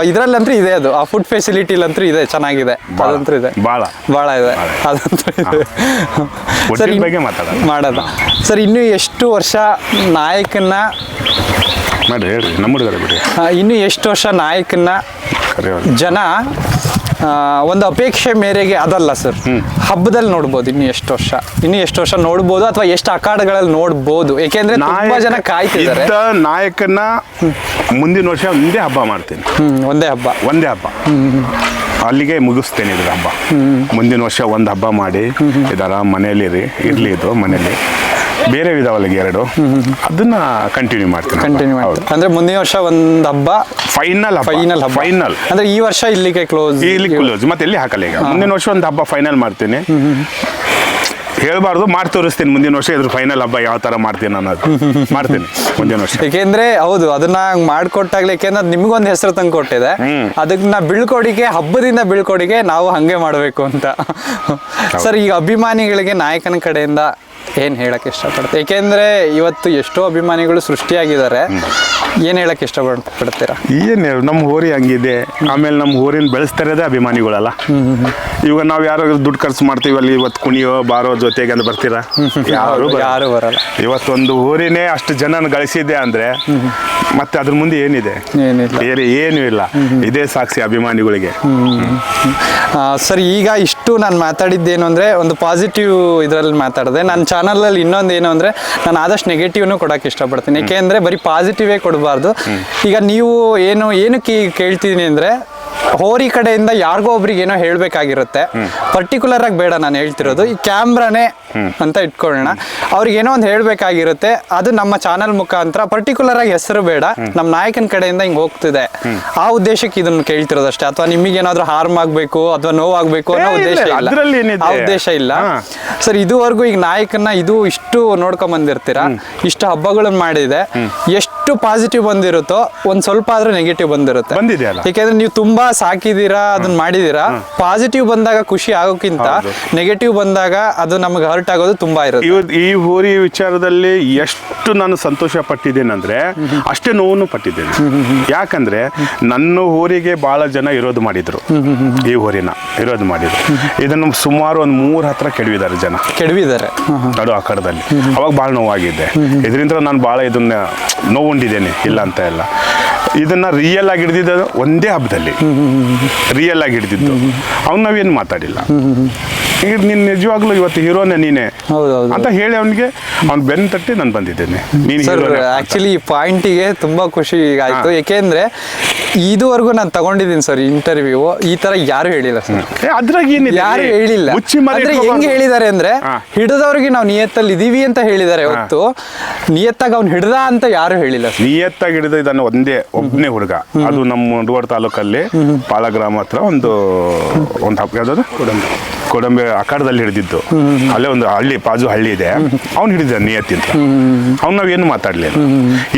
ಇದ್ರಲ್ಲಂತೂ ಇದೆ ಅದು. ಆ ಫುಡ್ ಫೆಸಿಲಿಟಿಲಂತೂ ಇದೆ ಚೆನ್ನಾಗಿದೆ. ಅದಂತೂ ಇದೆ. ಭಾಳ ಭಾಳ ಇದೆ. ಅದಂತೂ ಇದೆ. ಸರ್ ಇನ್- ಬಗ್ಗೆ ಮಾತಾಡೋದು ಮಾಡೋದು. ಸರ್ ಇನ್ನು ಎಷ್ಟು ವರ್ಷ ನಾಯಕನ್ನ ಮಾಡ್ರಿ ಹೇಳ್ರಿ. ನಮ್ಮ ಹುಡುಗರ ಬಿಡ್ರಿ ಆ, ಇನ್ನು ಎಷ್ಟು ವರ್ಷ ನಾಯಕನ್ನ ಜನ ಒಂದು ಅಪೇಕ್ಷೆ ಮೇರೆಗೆ ಅದಲ್ಲ ಸರ್. ಹಬ್ಬದಲ್ಲಿ ನೋಡ್ಬೋದು ಇನ್ನು ಎಷ್ಟು ವರ್ಷ. ಇನ್ನು ಎಷ್ಟು ವರ್ಷ ನೋಡ್ಬೋದು ಅಥವಾ ಎಷ್ಟು ಅಖಾಡಗಳಲ್ಲಿ ನೋಡ್ಬೋದು. ಯಾಕೆಂದ್ರೆ ತುಂಬಾ ಜನ ಕಾಯ್ತಿದ್ದಾರೆ. ನಾಯಕನ ಮುಂದಿನ ವರ್ಷ ಒಂದೇ ಹಬ್ಬ ಮಾಡ್ತೀನಿ. ಒಂದೇ ಹಬ್ಬ. ಒಂದೇ ಹಬ್ಬ. ಅಲ್ಲಿಗೆ ಮುಗಿಸ್ತೇನೆ ಇದ್ರ ಹಬ್ಬ. ಮುಂದಿನ ವರ್ಷ ಒಂದು ಹಬ್ಬ ಮಾಡಿ. ಇದರ ಮನೆಯಲ್ಲಿ ಇರ್ಲಿ ಇದು ಮನೇಲಿ ಬೇರೆ ಇದಾವಲ್ಲ ಈಗ ಎರಡು. ಅದನ್ನ ಕಂಟಿನ್ಯೂ ಮಾಡ್ತೀನಿ ಕಂಟಿನ್ಯೂ ಮಾಡ್ತೀನಿ. ಅಂದ್ರೆ ಮುಂದಿನ ವರ್ಷ ಒಂದು ಹಬ್ಬ ಫೈನಲ್ ಫೈನಲ್ ಫೈನಲ್ ಅಂದ್ರೆ ಈ ವರ್ಷ ಇಲ್ಲಿಗೆ ಕ್ಲೋಸ್ ಇಲ್ಲಿ ಕ್ಲೋಸ್ ಮತ್ತೆ ಎಲ್ಲಿ ಹಾಕಲ್ಲ ಈಗ? ಮುಂದಿನ ವರ್ಷ ಒಂದು ಹಬ್ಬ ಫೈನಲ್ ಮಾಡ್ತೀನಿ. ಹೇಳ್ಬಾರ್ದು ಮಾಡಿ ತೋರಿಸ್ತೀನಿ ಮುಂದಿನ ವರ್ಷ ಇದ್ರ ಫೈನಲ್ ಹಬ್ಬ ಯಾವ ತರ ಮಾಡ್ತೀನಿ ಅನ್ನೋದು. ಮಾಡ್ತೀನಿ ಮುಂದಿನ ವರ್ಷ. ಯಾಕೆಂದ್ರೆ ಹೌದು ಅದನ್ನ ಮಾಡ್ಕೊಟ್ಟಾಗ್ಲಿ ಯಾಕೆಂದ್ರೆ ನಿಮ್ಗೊಂದು ಹೆಸರು ತಂದು ಕೊಟ್ಟಿದೆ. ಅದಕ್ಕೆ ಅದನ್ನ ಬೀಳ್ಕೊಡಿಗೆ ಹಬ್ಬದಿಂದ ಬೀಳ್ಕೊಡಿಗೆ ನಾವು ಹಂಗೆ ಮಾಡಬೇಕು ಅಂತ. ಸರ್ ಈಗ ಅಭಿಮಾನಿಗಳಿಗೆ ನಾಯಕನ ಕಡೆಯಿಂದ ಏನ್ ಹೇಳಕ್ಕೆ ಇಷ್ಟಪಡ್ತೀನಿ? ಏಕೆಂದರೆ ಇವತ್ತು ಎಷ್ಟೋ ಅಭಿಮಾನಿಗಳು ಸೃಷ್ಟಿಯಾಗಿದ್ದಾರೆ. ಏನ್ ಹೇಳಕ್ ಇಷ್ಟಪಡ್ತೀರಾ? ಏನು ನಮ್ಮ ಹೋರಿ ಹಂಗಿದೆ. ಆಮೇಲೆ ನಮ್ಮ ಹೋರಿನ ಬೆಳೆಸ್ತಾ ಇರೋದೇ ಅಭಿಮಾನಿಗಳಲ್ಲ. ಇವಾಗ ನಾವು ಯಾರು ದುಡ್ಡು ಖರ್ಚು ಮಾಡ್ತೀವಿ ಅಲ್ಲಿ ಇವತ್ತು ಕುಣಿಯೋ ಬಾರೋ ಜೊತೆಗೆ ಅಂತ ಬರ್ತೀರಾ? ಯಾರು. ಯಾರು ಬರಲ್ಲ. ಇವತ್ತೊಂದು ಊರಿನೇ ಅಷ್ಟು ಜನನ ಗಳಿಸಿದೆ ಅಂದ್ರೆ ಮತ್ತೆ ಅದ್ರ ಮುಂದೆ ಏನಿದೆ? ಏನಿಲ್ಲ. ಬೇರೆ ಏನೂ ಇಲ್ಲ. ಇದೇ ಸಾಕ್ಷಿ ಅಭಿಮಾನಿಗಳಿಗೆ. ಸರ್ ಈಗ ಇಷ್ಟು ನಾನು ಮಾತಾಡಿದ್ದೇನು ಅಂದ್ರೆ ಒಂದು ಪಾಸಿಟಿವ್ ಇದರಲ್ಲಿ ಮಾತಾಡಿದೆ. ನನ್ನ ಚಾನಲಲ್ಲಿ ಇನ್ನೊಂದು ಏನು ಅಂದ್ರೆ ನಾನು ಆದಷ್ಟು ನೆಗೆಟಿವ್ನು ಕೊಡಕ್ಕೆ ಇಷ್ಟಪಡ್ತೀನಿ. ಏಕೆಂದರೆ ಬರೀ ಪಾಸಿಟಿವೇ ಕೊಡಬಾರ್ದು ಈಗ ನೀವು ಏನು ಏನಕ್ಕೆ ಕೇಳ್ತೀನಿ ಅಂದರೆ ಹೋರಿ ಕಡೆಯಿಂದ ಯಾರಿಗೋ ಒಬ್ರಿಗೆ ಏನೋ ಹೇಳಬೇಕಾಗಿರುತ್ತೆ. ಪರ್ಟಿಕ್ಯುಲರ್ ಆಗಿ ಬೇಡ ನಾನು ಹೇಳ್ತಿರೋದು. ಈ ಕ್ಯಾಮ್ರಾನೇ ಅಂತ ಇಟ್ಕೊಳ್ಳೋಣ. ಅವ್ರಿಗೆ ಏನೋ ಒಂದು ಹೇಳಬೇಕಾಗಿರುತ್ತೆ. ಅದು ನಮ್ಮ ಚಾನಲ್ ಮುಖಾಂತರ ಪರ್ಟಿಕ್ಯುಲರ್ ಆಗಿ ಹೆಸರು ಬೇಡ. ನಮ್ಮ ನಾಯಕನ ಕಡೆಯಿಂದ ಹಿಂಗೆ ಹೋಗ್ತಿದೆ. ಆ ಉದ್ದೇಶಕ್ಕೆ ಇದನ್ನ ಕೇಳ್ತಿರೋದಷ್ಟೇ ಅಥವಾ ನಿಮಗೆ ಏನಾದರೂ ಹಾರ್ಮ್ ಆಗಬೇಕು ಅಥವಾ ನೋವಾಗಬೇಕು ಅನ್ನೋ ಉದ್ದೇಶ ಇಲ್ಲ? ಆ ಉದ್ದೇಶ ಇಲ್ಲ. ಸರ್ ಇದುವರೆಗೂ ಈಗ ನಾಯಕನ ಇದು ಇಷ್ಟು ನೋಡ್ಕೊಂಡ್ ಬಂದಿರ್ತೀರಾ? ಇಷ್ಟು ಹಬ್ಬಗಳನ್ನ ಮಾಡಿದೆ. ಎಷ್ಟು ಪಾಸಿಟಿವ್ ಬಂದಿರುತ್ತೋ ಒಂದ್ ಸ್ವಲ್ಪ ಆದ್ರೂ ನೆಗೆಟಿವ್ ಬಂದಿರುತ್ತೆ. ಬಂದಿದೆ ಅಲ್ಲ? ಯಾಕೆಂದ್ರೆ ನೀವು ತುಂಬಾ ಸಾಕಿದೀರಾ ಅದನ್ನ ಮಾಡಿದೀರಾ ಪಾಸಿಟಿವ್ ಬಂದಾಗ ಖುಷಿ ಆಗೋಕ್ಕಿಂತ ನೆಗೆಟಿವ್ ಬಂದಾಗ ಅದು ನಮ್ಗೆ ಹರ್ಟ್ ಆಗೋದು ತುಂಬಾ ಇರುತ್ತೆ. ಈ ಹೋರಿ ವಿಚಾರದಲ್ಲಿ ಎಷ್ಟು ನಾನು ಸಂತೋಷ ಪಟ್ಟಿದ್ದೇನೆಂದ್ರೆ ಅಷ್ಟೇ ನೋವನ್ನು ಪಟ್ಟಿದ್ದೇನೆ. ಯಾಕಂದ್ರೆ ನನ್ನ ಹೋರಿಗೆ ಬಹಳ ಜನ ಇರೋದು ಮಾಡಿದ್ರು. ಈ ಹೋರಿನ ಇರೋದು ಮಾಡಿದ್ರು. ಇದನ್ನು ಸುಮಾರು ಒಂದು ಮೂರ್ ಹತ್ರ ಕೆಡವಿದ್ದಾರೆ ಜನ. ಕೆಡವಿದ್ದಾರೆ. ನಡು ಆಕಾರದಲ್ಲಿ ಅವಾಗ ಬಹಳ ನೋವಾಗಿದ್ದೆ ಇದರಿಂದ ನಾನು ಬಹಳ ಇದನ್ನ ನೋವುಂಡಿದ್ದೇನೆ ಇಲ್ಲ ಅಂತ ಇಲ್ಲ. ಇದನ್ನ ರಿಯಲ್ ಆಗಿ ಹಿಡಿದಿದ್ದು ಒಂದೇ ಹಬ್ಬದಲ್ಲಿ. ರಿಯಲ್ ಆಗಿ ಹಿಡಿದಿದ್ದು. ಅವ್ನು ನಾವೇನು ಮಾತಾಡಿಲ್ಲ. ಈಗ ನೀನು ನಿಜವಾಗ್ಲೂ ಇವತ್ತು ಹೀರೋನೇ ನೀನೆ. ಅಂತ ಹೇಳಿ ಅವನಿಗೆ ಅವ್ನು ಬೆನ್ ತಟ್ಟಿ ನಾನು ಬಂದಿದ್ದೇನೆ. ನೀನು ಸರ್ ಆಕ್ಚುಲಿ ಈ ಪಾಯಿಂಟಿಗೆ ತುಂಬಾ ಖುಷಿ ಆಯ್ತು. ಯಾಕೆಂದ್ರೆ ಇದುವರೆಗೂ ನಾನು ತಗೊಂಡಿದ್ದೀನಿ ಸರ್ ಇಂಟರ್ವ್ಯೂ ಈ ತರ ಯಾರು ಹೇಳಿಲ್ಲ ಸರ್ ಅದ್ರಾಗ ಏನಿದೆ? ಯಾರು ಹೇಳಿಲ್ಲ. ಅಂದ್ರೆ ಹೆಂಗ್ ಹೇಳಿದ್ದಾರೆ ಅಂದ್ರೆ. ಹಿಡಿದವ್ರಿಗೆ ನಾವು ನಿಯತ್ತಲ್ಲಿ ಇದೀವಿ ಅಂತ ಹೇಳಿದ್ದಾರೆ ಹೊತ್ತು ನಿಯತ್ತಾಗ ಅವ್ನು ಹಿಡ್ದ ಅಂತ ಯಾರು ಹೇಳಿಲ್ಲ ನಿಯತ್ತಾಗಿ ಹಿಡಿದ ಇದನ್ನು ಒಂದೇ ಒಬ್ಬನೇ ಹುಡುಗ. ಅದು ನಮ್ಮ ಮುಂಡಗೋಡ ತಾಲೂಕಲ್ಲಿ ಪಾಳ ಗ್ರಾಮ ಹತ್ರ ಒಂದು ಒಂದು ಹಬ್ಬ ಯಾವ್ದು ಕೊಡಂಬೆ. ಕೊಡಂಬೆ ಅಖಾಡದಲ್ಲಿ ಹಿಡಿದಿದ್ದು. ಅಲ್ಲೇ ಒಂದು ಹಳ್ಳಿ ಪಾಜು ಹಳ್ಳಿ ಇದೆ. ಅವ್ನು ಹಿಡಿದ ನಿಯತ್ತಿಂತ ಅವ್ನು ನಾವೇನು ಮಾತಾಡ್ಲಿಲ್ಲ.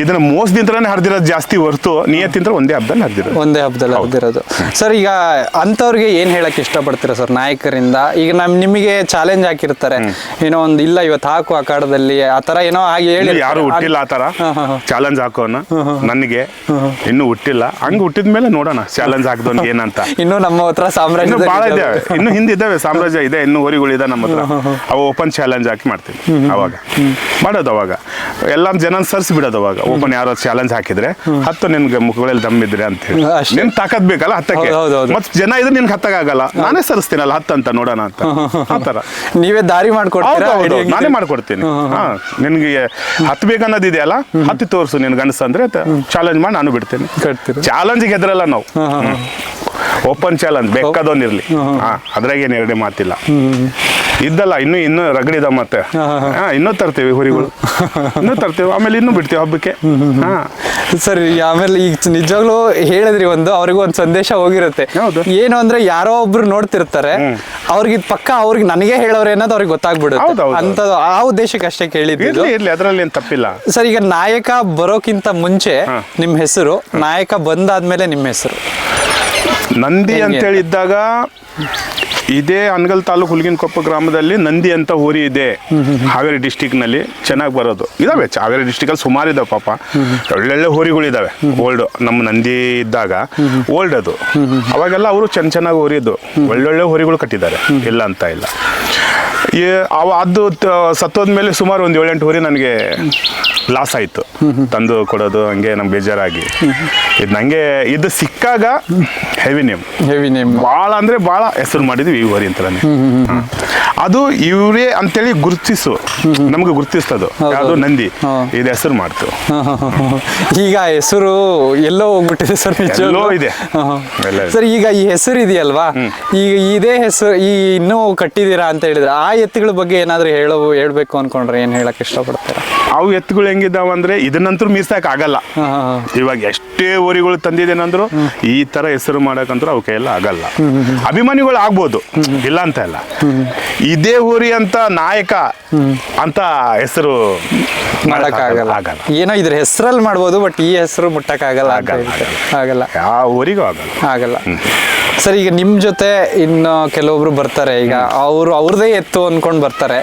ಇದನ್ನ ಮೋಸದಿಂತ್ರನೇ ಹರಿದಿರೋದು ಜಾಸ್ತಿ ಹೊರತು ನಿಯತ್ತಿಂತ ಒಂದೇ ಹಬ್ಬದಲ್ಲಿ ಹರಿದಿರೋದು. ಒಂದೇ ಹಬ್ಬದಲ್ಲಿ ಹರಿದಿರೋದು. ಸರ್ ಈಗ ಅಂಥವ್ರಿಗೆ ಏನು ಹೇಳಕ್ ಇಷ್ಟಪಡ್ತೀರಾ ಸರ್ ನಾಯಕರಿಂದ? ಈಗ ನಮ್ ನಿಮಗೆ ಚಾಲೆಂಜ್ ಹಾಕಿರ್ತಾರೆ. ಏನೋ ಒಂದು ಇಲ್ಲ ಇವತ್ತು ಹಾಕು ಅಖಾಡದಲ್ಲಿ ಆ ಥರ ಏನೋ ಹಾಗೆ ಹೇಳಿ ಯಾರು ಹುಟ್ಟಿಲ್ಲ ಆ ಥರ. ಹಾ. ಚಾಲೆಂಜ್ ಹಾಕೋನ ನನಗೆ. ಇನ್ನೂ ಹುಟ್ಟಿಲ್ಲ. ಹಂಗ ಹುಟ್ಟಿದ ಮೇಲೆ ನೋಡೋಣ ಚಾಲೆಂಜ್ ಆಗದೊಂದು ಏನಂತ. ಇನ್ನು ನಮ್ಮ ಹತ್ರ ಸಾಮ್ರಾಜ್ಯ ಭಾಳ ಸಾಮ್ರಾಜ್ಯ ಇದಾವೆ ಇನ್ನು ಹಿಂದಿದ್ದಾವೆ ಸಾಮ್ರಾಜ್ಯ ಇದೆ ಇನ್ನು ಹೋರಿಗಳಿದೆ ನಮ್ಮ ಹತ್ರ. ಅವು ಓಪನ್ ಚಾಲೆಂಜ್ ಹಾಕಿ ಮಾಡ್ತೀವಿ ಅವಾಗ. ಮಾಡೋದು ಅವಾಗ. ಎಲ್ಲ ಜನ ಸರ್ಸಿ ಬಿಡೋದು ಅವಾಗ. ಓಪನ್ ಯಾರೋ ಚಾಲೆಂಜ್ ಹಾಕಿದ್ರೆ ಹತ್ತು ನಿನ್ಗೆ ಮುಖಗಳಲ್ಲಿ ದಮ್ಮಿದ್ರೆ ಅಂತ ಹೇಳಿ ನಿನ್ ತಾಕತ್ ಬೇಕಲ್ಲ ಹತ್ತಕ್ಕೆ. ಮತ್ತೆ ಜನ ಇದ್ರೆ ನಿನ್ಗೆ ಹತ್ತಕ್ಕಾಗಲ್ಲ ನಾನೇ ಸರಿಸ್ತೀನಲ್ಲ ಹತ್ತಂತ ನೋಡೋಣ ಅಂತ. ಆ ಥರ ನೀವೇ ದಾರಿ ಮಾಡ್ಕೊಡ್ತೀರಾ? ನಾನೇ ಮಾಡ್ಕೊಡ್ತೀನಿ. ಹಾ ನಿನ್ಗೆ ಹತ್ಬೇಕನ್ನೋದಿದೆಯಲ್ಲ ಹತ್ತಿ ತೋರಿಸು ನಿನ್ ಗಂಡಸ ಅಂದ್ರೆ ಚಾಲೆಂಜ್ ಮಾಡಿ ನಾನು ಬಿಡ್ತೇನೆ. ಕಟ್ತೀರಾ? ಚಾಲೆಂಜ್ ಗೆದ್ರಲ್ಲ ನಾವು. ಓಪನ್ ಚಾಲೆಂಜ್ ಬೇಕಾದೋನಿರ್ಲಿ ಅದ್ರಾಗ ಏನ್ ಎರಡೇ ಮಾತಿಲ್ಲ. ಇದ್ದಲ್ಲ ಇನ್ನು ಇನ್ನು ರಗಡಿದ ಮತ್ತೆ. ಹಾ ಇನ್ನೂ ತರ್ತೀವಿ ಹುರಿಗಳು. ಇನ್ನೂ ತರ್ತೇವೆ ಆಮೇಲೆ ಇನ್ನೂ ಬಿಡ್ತೀವಿ ಹಬ್ಬಕ್ಕೆ. ಹಾ. ಸರಿ ಆಮೇಲೆ ಈಗ ನಿಜವಾಗ್ಲೂ ಹೇಳಿದ್ರಿ ಒಂದು ಅವ್ರಿಗೂ ಒಂದು ಸಂದೇಶ ಹೋಗಿರುತ್ತೆ. ಹೌದು. ಏನು ಅಂದ್ರೆ ಯಾರೋ ಒಬ್ರು ನೋಡ್ತಿರ್ತಾರೆ ಅವ್ರಿಗೆ ಇದ್ ಪಕ್ಕ ಅವ್ರಿಗೆ ನನಗೆ ಹೇಳೋರು ಅನ್ನೋದು ಅವ್ರಿಗೆ ಗೊತ್ತಾಗ್ಬಿಡುತ್ತೆ. ಹೌದು, ಹೌದು. ಅಂತ ಆ ಉದ್ದೇಶಕ್ಕೆ ಅಷ್ಟೇ ಕೇಳಿದ್ದು ಇರ್ಲಿ ಇರ್ಲಿ ಅದ್ರಲ್ಲಿ ಏನು ತಪ್ಪಿಲ್ಲ. ಸರ್ ಈಗ ನಾಯಕ ಬರೋಕ್ಕಿಂತ ಮುಂಚೆ ನಿಮ್ಮ ಹೆಸರು ನಾಯಕ ಬಂದಾದ್ಮೇಲೆ ನಿಮ್ಮ ಹೆಸರು. ನಂದಿ ಅಂತ? ಅಂತೇಳಿ ಇದ್ದಾಗ ಇದೇ ಅನ್ಗಲ್ ತಾಲೂಕು ಹುಲ್ಗಿನಕೊಪ್ಪ ಗ್ರಾಮದಲ್ಲಿ ನಂದಿ ಅಂತ ಹೋರಿ ಇದೆ. ಹಾವೇರಿ ಡಿಸ್ಟಿಕ್ನಲ್ಲಿ ಚೆನ್ನಾಗಿ ಬರೋದು. ಇದಾವೆ ಹಾವೇರಿ ಹಾವೇರಿ ಡಿಸ್ಟಿಕಲ್ಲಿ ಸುಮಾರು ಇದಾವೆ ಪಾಪ. ಒಳ್ಳೊಳ್ಳೆ ಹೋರಿಗಳಿದಾವೆ ಓಲ್ಡ್ ನಮ್ಮ ನಂದಿ ಇದ್ದಾಗ. ಓಲ್ಡ್ ಅದು. ಅವಾಗೆಲ್ಲ ಅವರು ಚೆನ್ನ ಚೆನ್ನಾಗಿ ಹೋರಿದ್ದು. ಒಳ್ಳೊಳ್ಳೆ ಹೋರಿಗಳು ಕಟ್ಟಿದ್ದಾರೆ. ಇಲ್ಲ ಅಂತ ಇಲ್ಲ. ಈ ಅವ ಅದು ಸತ್ತೋದ ಮೇಲೆ ಸುಮಾರು ಒಂದು ಏಳೆಂಟು ಹೋರಿ ನನಗೆ ಲಾಸ್ ಆಯಿತು. ತಂದು ಕೊಡೋದು ಹಂಗೆ ನಮ್ಗೆ ಬೇಜಾರಾಗಿ. ಇದು ನನಗೆ ಇದು ಸಿಕ್ಕಾಗ ಹೆವಿ ನೇಮ್ ಹೆವಿ ನೇಮ್ ಭಾಳ ಅಂದ್ರೆ ಭಾಳ ಹೆಸರು ಮಾಡಿದ್ವಿ. ಈ ಹೋರಿ ಅಂತಾನೆ. ಅದು ಇವರೇ ಅಂತೇಳಿ ಗುರುತಿಸು. ನಮ್ಗೆ ಗುರುತಿಸ್ತದು. ಅದು ನಂದಿ. ಇದು ಹೆಸರು ಮಾಡ್ತು. ಈಗ ಹೆಸರು ಎಲ್ಲೋ ಹೋಗ್ಬಿಟ್ಟಿದೆ ಸರ್ ಎಲ್ಲೋ ಇದೆ. ಸರ್ ಈಗ ಈ ಹೆಸರು ಇದೆಯಲ್ವಾ? ಈಗ ಇದೇ ಹೆಸರು ಈ ಇನ್ನೂ ಕಟ್ಟಿದೀರಾ ಅಂತ ಹೇಳಿದ್ರೆ ಆ ಎತ್ತುಗಳ ಬಗ್ಗೆ ಏನಾದರೂ ಹೇಳೋ ಹೇಳಬೇಕು ಅನ್ಕೊಂಡ್ರೆ ಏನ್ ಹೇಳಕ್ ಇಷ್ಟಪಡ್ತೀರಾ? ಅವು ಎತ್ತುಗಳು ಹೆಂಗಿದಾವ ಅಂದ್ರೆ ಇದನ್ನಂತೂ ಮೀರ್ಸಕ್ ಆಗಲ್ಲ. ಇವಾಗ ಎಷ್ಟೇ ಊರಿಗಳು ತಂದಿದ್ದೇನಂದ್ರು ಈ ತರ ಹೆಸರು ಮಾಡಕ್ಕಂತೂ ಅವ್ ಕೈಯಲ್ಲ ಆಗಲ್ಲ. ಅಭಿಮಾನಿಗಳು ಆಗ್ಬೋದು ಇಲ್ಲ ಅಂತ ಇಲ್ಲ ಇದೇ ಊರಿ ಅಂತ ನಾಯಕ ಅಂತ ಹೆಸರು ಮಾಡಕ್ಕಾಗಲ್ಲ. ಆಗಲ್ಲ. ಏನೋ ಇದ್ರ ಹೆಸರಲ್ಲಿ ಮಾಡ್ಬೋದು ಬಟ್ ಈ ಹೆಸರು ಮುಟ್ಟಕ್ಕಾಗಲ್ಲ ಆಗಲ್ಲ, ಆಗಲ್ಲ. ಯಾವ ಊರಿಗೂ ಆಗಲ್ಲ. ಆಗಲ್ಲ. ಸರ್ ಈಗ ನಿಮ್ ಜೊತೆ ಇನ್ನು ಕೆಲವೊಬ್ರು ಬರ್ತಾರೆ. ಈಗ ಅವ್ರು ಅವ್ರದೇ ಎತ್ತು ಅನ್ಕೊಂಡ್ ಬರ್ತಾರೆ.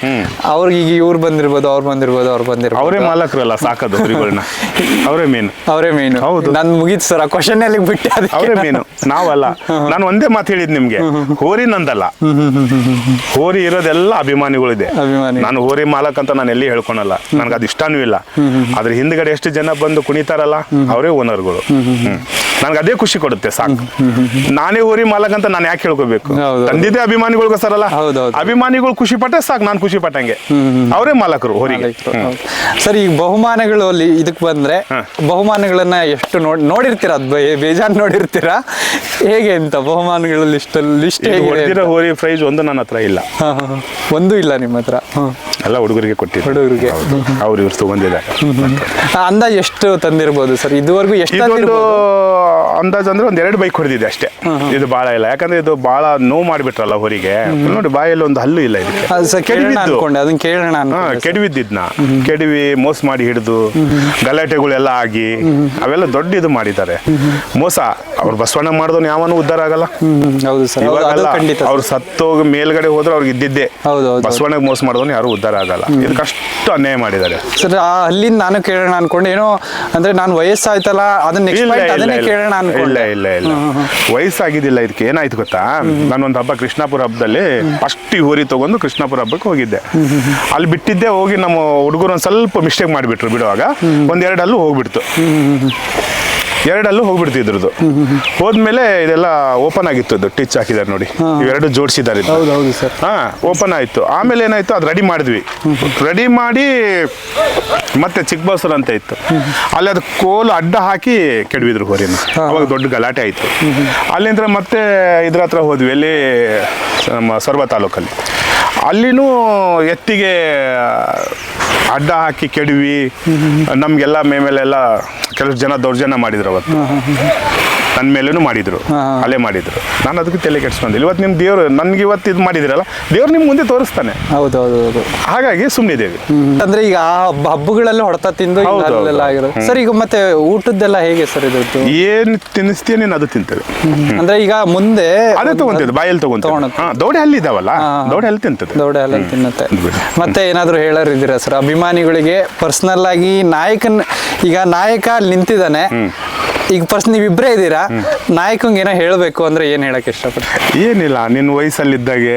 ಅವ್ರಿಗೆ ಈಗ ಇವ್ರು ಬಂದಿರ್ಬೋದು ಅವ್ರು ಬಂದಿರ್ಬೋದು ಅವ್ರು ಬಂದಿರ್ಬೋದು. ಅವರೇ ಮಾಲಕರಲ್ಲ ಸಾಕೋದು ಕುರಿಗಳನ್ನ *laughs* ಅವರೇ ಮೇನ್ ಅವರೇ ಮೇನ್ ಹೌದು. ನನ್ ಮುಗೀತು ಸರ್ ಆ ಕ್ವಶನ್ ಅಲ್ಲಿ ಬಿಟ್ಟೆ ಅವರೇ ಮೇನು ನಾವಲ್ಲ. ನಾನು ಒಂದೇ ಮಾತು ಹೇಳಿದ್ ನಿಮ್ಗೆ. ಹೋರಿ ನಂದಲ್ಲ. ಹೋರಿ ಇರೋದೆಲ್ಲ ಅಭಿಮಾನಿಗಳಿದೆ. ಅಭಿಮಾನಿ. ನಾನು ಹೋರಿ ಮಾಲಕ್ ಅಂತ ನಾನು ಎಲ್ಲಿ ಹೇಳ್ಕೊಳಲ್ಲ. ನನ್ಗೆ ಅದು ಇಷ್ಟನೂ ಇಲ್ಲ. ಅದ್ರ ಹಿಂದ್ಗಡೆ ಎಷ್ಟು ಜನ ಬಂದು ಕುಣಿತಾರಲ್ಲ ಅವರೇ ಓನರ್ಗಳು ನನ್ಗೆ ಅದೇ ಖುಷಿ ಕೊಡುತ್ತೆ ಸಾಕು. ನಾನೇ ಹೋರಿ ಮಾಲಕ್ ಅಂತ ನಾನು ಯಾಕೆ ಹೇಳ್ಕೋಬೇಕು. ತಂದಿದ್ದೆ ಅಭಿಮಾನಿಗಳಿಗೋಸ್ಕರಲ್ಲ ಅಲ್ಲ? ಅಭಿಮಾನಿಗಳು ಖುಷಿ ಪಟ್ಟೆ ಸಾಕು ನಾನು ಖುಷಿ ಪಟ್ಟಂಗೆ. ಅವರೇ ಮಾಲಕರು ಹೋರಿಗೆ. ಸರ್ ಈಗ ಬಹುಮಾನಗಳು ಅಲ್ಲಿ ಇದಕ್ಕೆ ಬಂದ್ರೆ ಬಹುಮಾನಗಳನ್ನ ಎಷ್ಟು ನೋಡ್ ನೋಡಿರ್ತೀರಾ? ಅದ್ ಬೇಜಾನ್ ನೋಡಿರ್ತೀರಾ? ಹೇಗೆ ಅಂತ ಬಹುಮಾನಗಳ ಲಿಸ್ಟ್ ಲಿಸ್ಟ್ ಹೋರಿ ಪ್ರೈಸ್ ಒಂದು ನನ್ನ ಹತ್ರ ಇಲ್ಲ. ಒಂದೂ ಇಲ್ಲ ನಿಮ್ಮ ಹತ್ರ. ಎಲ್ಲ ಹುಡುಗರಿಗೆ ಕೊಟ್ಟಿದ್ದೆ. ಹುಡುಗರಿಗೆ. ಅವ್ರು ಇವ್ರು ತಗೊಂಡಿದ್ದಾರೆ. ಅಂದಾಜ್ ಎಷ್ಟು ತಂದಿರ್ಬೋದು ಸರ್? ಇದುವರೆಗೂ ಎಷ್ಟು ಅಂದಾಜ್ ಅಂದಾಜು ಅಂದ್ರೆ ಒಂದ್ ಎರಡು ಬೈಕ್ ಹೊಡೆದಿದೆ ಅಷ್ಟೇ. ಇದು ಬಾಳ ಇಲ್ಲ. ಯಾಕಂದ್ರೆ ಇದು ಬಾಳ ನೋವು ಮಾಡಿಬಿಟ್ರಲ್ಲ ಹೊರಿಗೆ. ನೋಡಿ ಬಾಯಲ್ಲಿ ಒಂದು ಹಲ್ಲು ಇಲ್ಲ ಇದಕ್ಕೆ. ಕೆಡವಿದ್ದು. ಅದನ್ನ ಕೇಳೋಣ. ಕೆಡವಿದ್ದಿದ್ನ ಕೆಡವಿ ಮೋಸ ಮಾಡಿ ಹಿಡಿದು ಗಲಾಟೆಗಳೆಲ್ಲ ಆಗಿ ಅವೆಲ್ಲ ದೊಡ್ಡ ಇದು ಮಾಡಿದ್ದಾರೆ. ಮೋಸ. ಅವ್ರು ಬಸವಣ್ಣ ಮಾಡಿದವನು ಯಾವನು ಉದ್ಧಾರ ಆಗಲ್ಲ. ಖಂಡಿತ ಅವ್ರು ಸತ್ತೋಗಿ ಮೇಲ್ಗಡೆ ಹೋದ್ರೆ ಅವ್ರಿಗೆ ಇದ್ದಿದ್ದೆ. ಬಸವಣ್ಣಗೆ ಮೋಸ ಮಾಡಿದವನು ಯಾರು ಉದ್ಧಾರ ಆಗಲ್ಲ. ಇದು ಕಷ್ಟ ಅನ್ಯಾಯ ಮಾಡಿದ್ದಾರೆ. ಸರ್ ಆ ಅಲ್ಲಿಂದ ನಾನು ಕೇಳೋಣ ಅನ್ಕೊಂಡು. ಏನೋ ಅಂದ್ರೆ ನಾನು ವಯಸ್ಸಾಯ್ತಲ್ಲ ಅದನ್ನ ಇಲ್ಲ, ಇಲ್ಲ ಇಲ್ಲ. ವಯಸ್ಸಾಗಿದ್ದಿಲ್ಲ ಇದಕ್ಕೆ ಏನಾಯ್ತು ಗೊತ್ತಾ? ನಾನೊಂದು ಹಬ್ಬ ಕೃಷ್ಣಾಪುರ ಹಬ್ಬದಲ್ಲಿ ಫಸ್ಟ್ ಹೋರಿ ತಗೊಂಡು ಕೃಷ್ಣಾಪುರ ಹಬ್ಬಕ್ಕೆ ಹೋಗಿದ್ದೆ. ಅಲ್ಲಿ ಬಿಟ್ಟಿದ್ದೆ ಹೋಗಿ ನಮ್ಮ ಹುಡುಗರು ಒಂದು ಸ್ವಲ್ಪ ಮಿಸ್ಟೇಕ್ ಮಾಡಿಬಿಟ್ರು ಬಿಡುವಾಗ. ಒಂದೆರಡಲ್ಲೂ ಹೋಗ್ಬಿಡ್ತು. ಎರಡಲ್ಲೂ ಹೋಗ್ಬಿಡ್ತಿದ್ರದ್ದು ಹೋದ್ಮೇಲೆ ಇದೆಲ್ಲ ಓಪನ್ ಆಗಿತ್ತು ಅದು ಟಿಚ್ ಹಾಕಿದ್ದಾರೆ ನೋಡಿ. ಇವೆರಡು ಜೋಡಿಸಿದ್ದಾರೆ ಹಾ ಓಪನ್ ಆಯ್ತು. ಆಮೇಲೆ ಏನಾಯ್ತು ಅದು ರೆಡಿ ಮಾಡಿದ್ವಿ. ರೆಡಿ ಮಾಡಿ ಮತ್ತೆ ಚಿಕ್ಕಬಾಸೂರ್ ಅಂತ ಇತ್ತು. ಅಲ್ಲಿ ಅದು ಕೋಲು ಅಡ್ಡ ಹಾಕಿ ಕೆಡವಿದ್ರು ಹೋರಿನ. ಅವಾಗ ದೊಡ್ಡ ಗಲಾಟೆ ಆಯ್ತು. ಅಲ್ಲಿಂದ ಮತ್ತೆ ಇದ್ರ ಹತ್ರ ಹೋದ್ವಿ. ಅಲ್ಲಿ ನಮ್ಮ ಸೊರಬ ತಾಲೂಕಲ್ಲಿ. ಅಲ್ಲಿನೂ ಎತ್ತಿಗೆ ಅಡ್ಡ ಹಾಕಿ ಕೆಡವಿ ನಮಗೆಲ್ಲ ಮೇ ಮೇಲೆಲ್ಲ ಕೆಲವು ಜನ ದೌರ್ಜನ್ಯ ಮಾಡಿದ್ರು ಅವತ್ತು. ನನ್ನ ಮೇಲೂ ಮಾಡಿದ್ರು ಅಲ್ಲೇ ಮಾಡಿದ್ರು. ನಾನು ಅದಕ್ಕೆ ತಲೆ ಕೆಡ್ಸ್ಕೊಂಡಿಲ್ಲ ಇವತ್ತು ನಿಮ್ಮ ದೇವರು ನನ್ಗೆ ಇವತ್ತು ಇದು ಮಾಡಿದಿರಲ್ಲ ದೇವ್ರು ನಿಮ್ಮ ಮುಂದೆ ತೋರಿಸ್ತಾನೆ. ಹೌದು ಹೌದು ಹೌದು. ಹಾಗಾಗಿ ಸುಮ್ಮನಿದ್ದೇವೆ ಅಂದ್ರೆ ಈಗ ಆ ಹಬ್ಬ ಹಬ್ಬಗಳಲ್ಲಿ ಹೊಡೆತ ತಿಂದು ಈಗ ಹೌದು, ಹೌದು, ಅಲ್ಲೆಲ್ಲ ಆಗಿರೋದು. ಸರ್ ಈಗ ಮತ್ತೆ ಊಟದ್ದೆಲ್ಲ ಹೇಗೆ ಸರ್ ಇದು? ಏನು ತಿನ್ನಿಸ್ತೀಯ ನೀನು ಅದು ತಿಂತದೆ ಅಂದ್ರೆ ಈಗ ಮುಂದೆ ಅದೇ ತಗೊಂತಿದ್ದು ಬಾಯಲ್ಲಿ ತಗೊಂತ ದೌಡಿ ಹಾ ದೌಡೆ ಅಲ್ಲಿ ಹಾ, ಹಾ. ದೌಡೆ ಹಲ್ಲಿ ತಿಂತದೆ. ದೌಡೆ ಎಲ್ಲ ತಿನ್ನುತ್ತೆ. ಮತ್ತೆ ಏನಾದ್ರು ಹೇಳೋರಿದ್ದೀರಾ ಸರ್? ಅಭಿಮಾನಿಗಳಿಗೆ ಪರ್ಸನಲ್ ಆಗಿ ನಾಯಕನ್ ಈಗ ನಾಯಕ ಅಲ್ಲಿ ನಿಂತಿದ್ದಾನೆ. ಈಗ ಪರ್ಸ್ ನೀವಿಬ್ಬರೇ ಇದ್ದೀರಾ? ನಾಯಕಂಗೆ ಏನೋ ಹೇಳಬೇಕು ಅಂದ್ರೆ ಏನ್ ಹೇಳಕ್ ಇಷ್ಟಪಡ್ತೀನಿ ಏನಿಲ್ಲ ನಿನ್ನ ವಯಸ್ಸಲ್ಲಿದ್ದಾಗೆ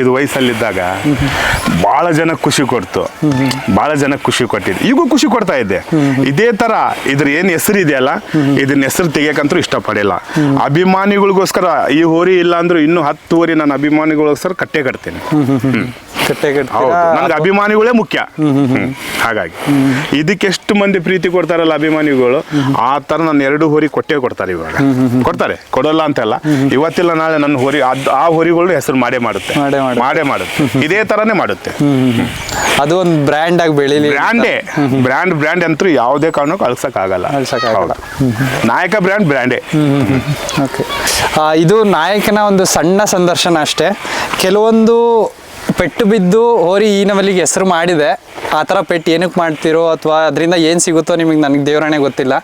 ಇದು ವಯಸ್ಸಲ್ಲಿದ್ದಾಗ ಭಾಳ ಜನ ಖುಷಿ ಕೊಡ್ತು. ಭಾಳ ಜನ ಖುಷಿ ಕೊಟ್ಟಿದ್ದೆ. ಈಗೂ ಖುಷಿ ಕೊಡ್ತಾ ಇದ್ದೆ. ಇದೇ ತರ ಇದ್ರ ಏನ್ ಹೆಸರು ಇದೆಯಲ್ಲ ಇದನ್ನ ಹೆಸರು ತೆಗಿಯಕಂತೂ ಇಷ್ಟಪಡಿಲ್ಲ. ಅಭಿಮಾನಿಗಳಿಗೋಸ್ಕರ ಈ ಹೋರಿ ಇಲ್ಲ ಅಂದ್ರೂ ಇನ್ನೂ ಹತ್ತು ಹೋರಿ ನಾನು ಅಭಿಮಾನಿಗಳಿಗೋಸ್ಕರ ಕಟ್ಟೆ ಕಟ್ತೇನೆ. ಕಟ್ಟೆ ಹೌದು. ನನಗೆ ಅಭಿಮಾನಿಗಳೇ ಮುಖ್ಯ. ಹಾಗಾಗಿ ಇದಕ್ಕೆ ಎಷ್ಟು ಮಂದಿ ಪ್ರೀತಿ ಕೊಡ್ತಾರಲ್ಲ ಅಭಿಮಾನಿಗಳು ಆ ತರ ನನ್ನ ಎರಡು ಹೊರಿ ಕೊಟ್ಟೆ ಕೊಡ್ತಾರೆ ಇವಾಗ. ಕೊಡ್ತಾರೆ. ಕೊಡಲ್ಲ ಅಂತಲ್ಲ. ಇವತ್ತಿಲ್ಲ ನಾಳೆ ನನ್ನ ಹೊರಿ ಆ ಹೋರಿಗಳು ಹೆಸರು ಮಾಡೇ ಮಾಡುತ್ತೆ. ಮಾಡೇ ಮಾಡುತ್ತೆ. ಮಾಡೇ ಮಾಡುತ್ತೆ. ಇದೇ ತರನೇ ಮಾಡುತ್ತೆ. ಅದು ಒಂದು ಬ್ರ್ಯಾಂಡ್ ಆಗಿ ಬೆಳಿಲಿ ಬ್ರ್ಯಾಂಡೇ ಬ್ರ್ಯಾಂಡ್ ಬ್ರ್ಯಾಂಡ್ ಅಂತೂ ಯಾವುದೇ ಕಾರಣಕ್ಕೂ ಅಳ್ಸಕ್ ಆಗಲ್ಲ. ನಾಯಕ ಬ್ರ್ಯಾಂಡ್ ಬ್ರ್ಯಾಂಡೇ ಓಕೆ ಇದು ನಾಯಕನ ಒಂದು ಸಣ್ಣ ಸಂದರ್ಶನ ಅಷ್ಟೇ. ಕೆಲವೊಂದು ಪೆಟ್ಟು ಬಿದ್ದು ಹೋರಿ ಈ ನವಲಿಗೆ ಹೆಸರು ಮಾಡಿದೆ. ಆ ಥರ ಪೆಟ್ಟು ಏನಕ್ಕೆ ಮಾಡ್ತೀರೋ ಅಥವಾ ಅದರಿಂದ ಏನು ಸಿಗುತ್ತೋ ನಿಮಗೆ ನನಗೆ ದೇವರಾಣೆ ಗೊತ್ತಿಲ್ಲ.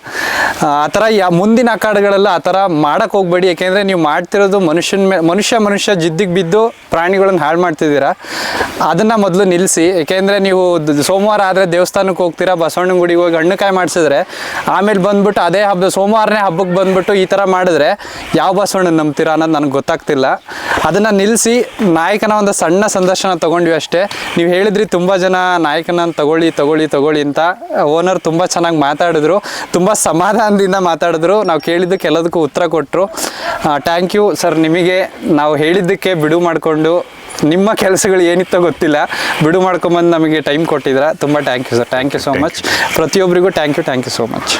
ಆ ಥರ ಯಾ, ಮುಂದಿನ ಅಖಾಡಗಳೆಲ್ಲ ಆ ಥರ ಮಾಡೋಕ್ಕೆ ಹೋಗ್ಬೇಡಿ. ಯಾಕೆಂದರೆ ನೀವು ಮಾಡ್ತಿರೋದು ಮನುಷ್ಯನ ಮೇ, ಮನುಷ್ಯ ಮನುಷ್ಯ ಜಿದ್ದಿಗೆ ಬಿದ್ದು ಪ್ರಾಣಿಗಳನ್ನು ಹಾಳು ಮಾಡ್ತಿದ್ದೀರಾ. ಅದನ್ನು ಮೊದಲು ನಿಲ್ಲಿಸಿ. ಏಕೆಂದರೆ ನೀವು ಸೋಮವಾರ ಆದರೆ ದೇವಸ್ಥಾನಕ್ಕೆ ಹೋಗ್ತೀರಾ ಬಸವಣ್ಣ ಗುಡಿಗೆ ಹೋಗಿ ಹಣ್ಣುಕಾಯಿ ಮಾಡಿಸಿದ್ರೆ, ಆಮೇಲೆ ಬಂದ್ಬಿಟ್ಟು ಅದೇ ಹಬ್ಬ, ಸೋಮವಾರನೇ ಹಬ್ಬಕ್ಕೆ ಬಂದ್ಬಿಟ್ಟು ಈ ಥರ ಮಾಡಿದ್ರೆ ಯಾವ ಬಸವಣ್ಣ ನಂಬ್ತೀರಾ ಅನ್ನೋದು ನನಗೆ ಗೊತ್ತಾಗ್ತಿಲ್ಲ. ಅದನ್ನು ನಿಲ್ಲಿಸಿ ನಾಯಕನ ಒಂದು ಸಣ್ಣ ಸಂದರ್ಶನ ತಗೊಂಡ್ವಿ ಅಷ್ಟೇ. ನೀವು ಹೇಳಿದ್ರಿ ತುಂಬ ಜನ ನಾಯಕನ ತಗೊಳ್ಳಿ ತಗೊಳ್ಳಿ ತಗೊಳ್ಳಿ ಅಂತ ಓನರ್ ತುಂಬ ಚೆನ್ನಾಗಿ ಮಾತಾಡಿದ್ರು. ತುಂಬ ಸಮಾಧಾನದಿಂದ ಮಾತಾಡಿದ್ರು. ನಾವು ಕೇಳಿದ್ದಕ್ಕೆ ಎಲ್ಲದಕ್ಕೂ ಉತ್ತರ ಕೊಟ್ಟರು ಥ್ಯಾಂಕ್ ಯು ಸರ್ ನಿಮಗೆ ನಾವು ಹೇಳಿದ್ದಕ್ಕೆ ಬಿಡು ಮಾಡಿಕೊಂಡು ನಿಮ್ಮ ಕೆಲಸಗಳು ಏನಿತ್ತೋ ಗೊತ್ತಿಲ್ಲ. ಬಿಡು ಮಾಡ್ಕೊಂಬಂದು ನಮಗೆ ಟೈಮ್ ಕೊಟ್ಟಿದ್ರ. ತುಂಬ thank you sir thank you so much ಪ್ರತಿಯೊಬ್ಬರಿಗೂ thank you thank you so much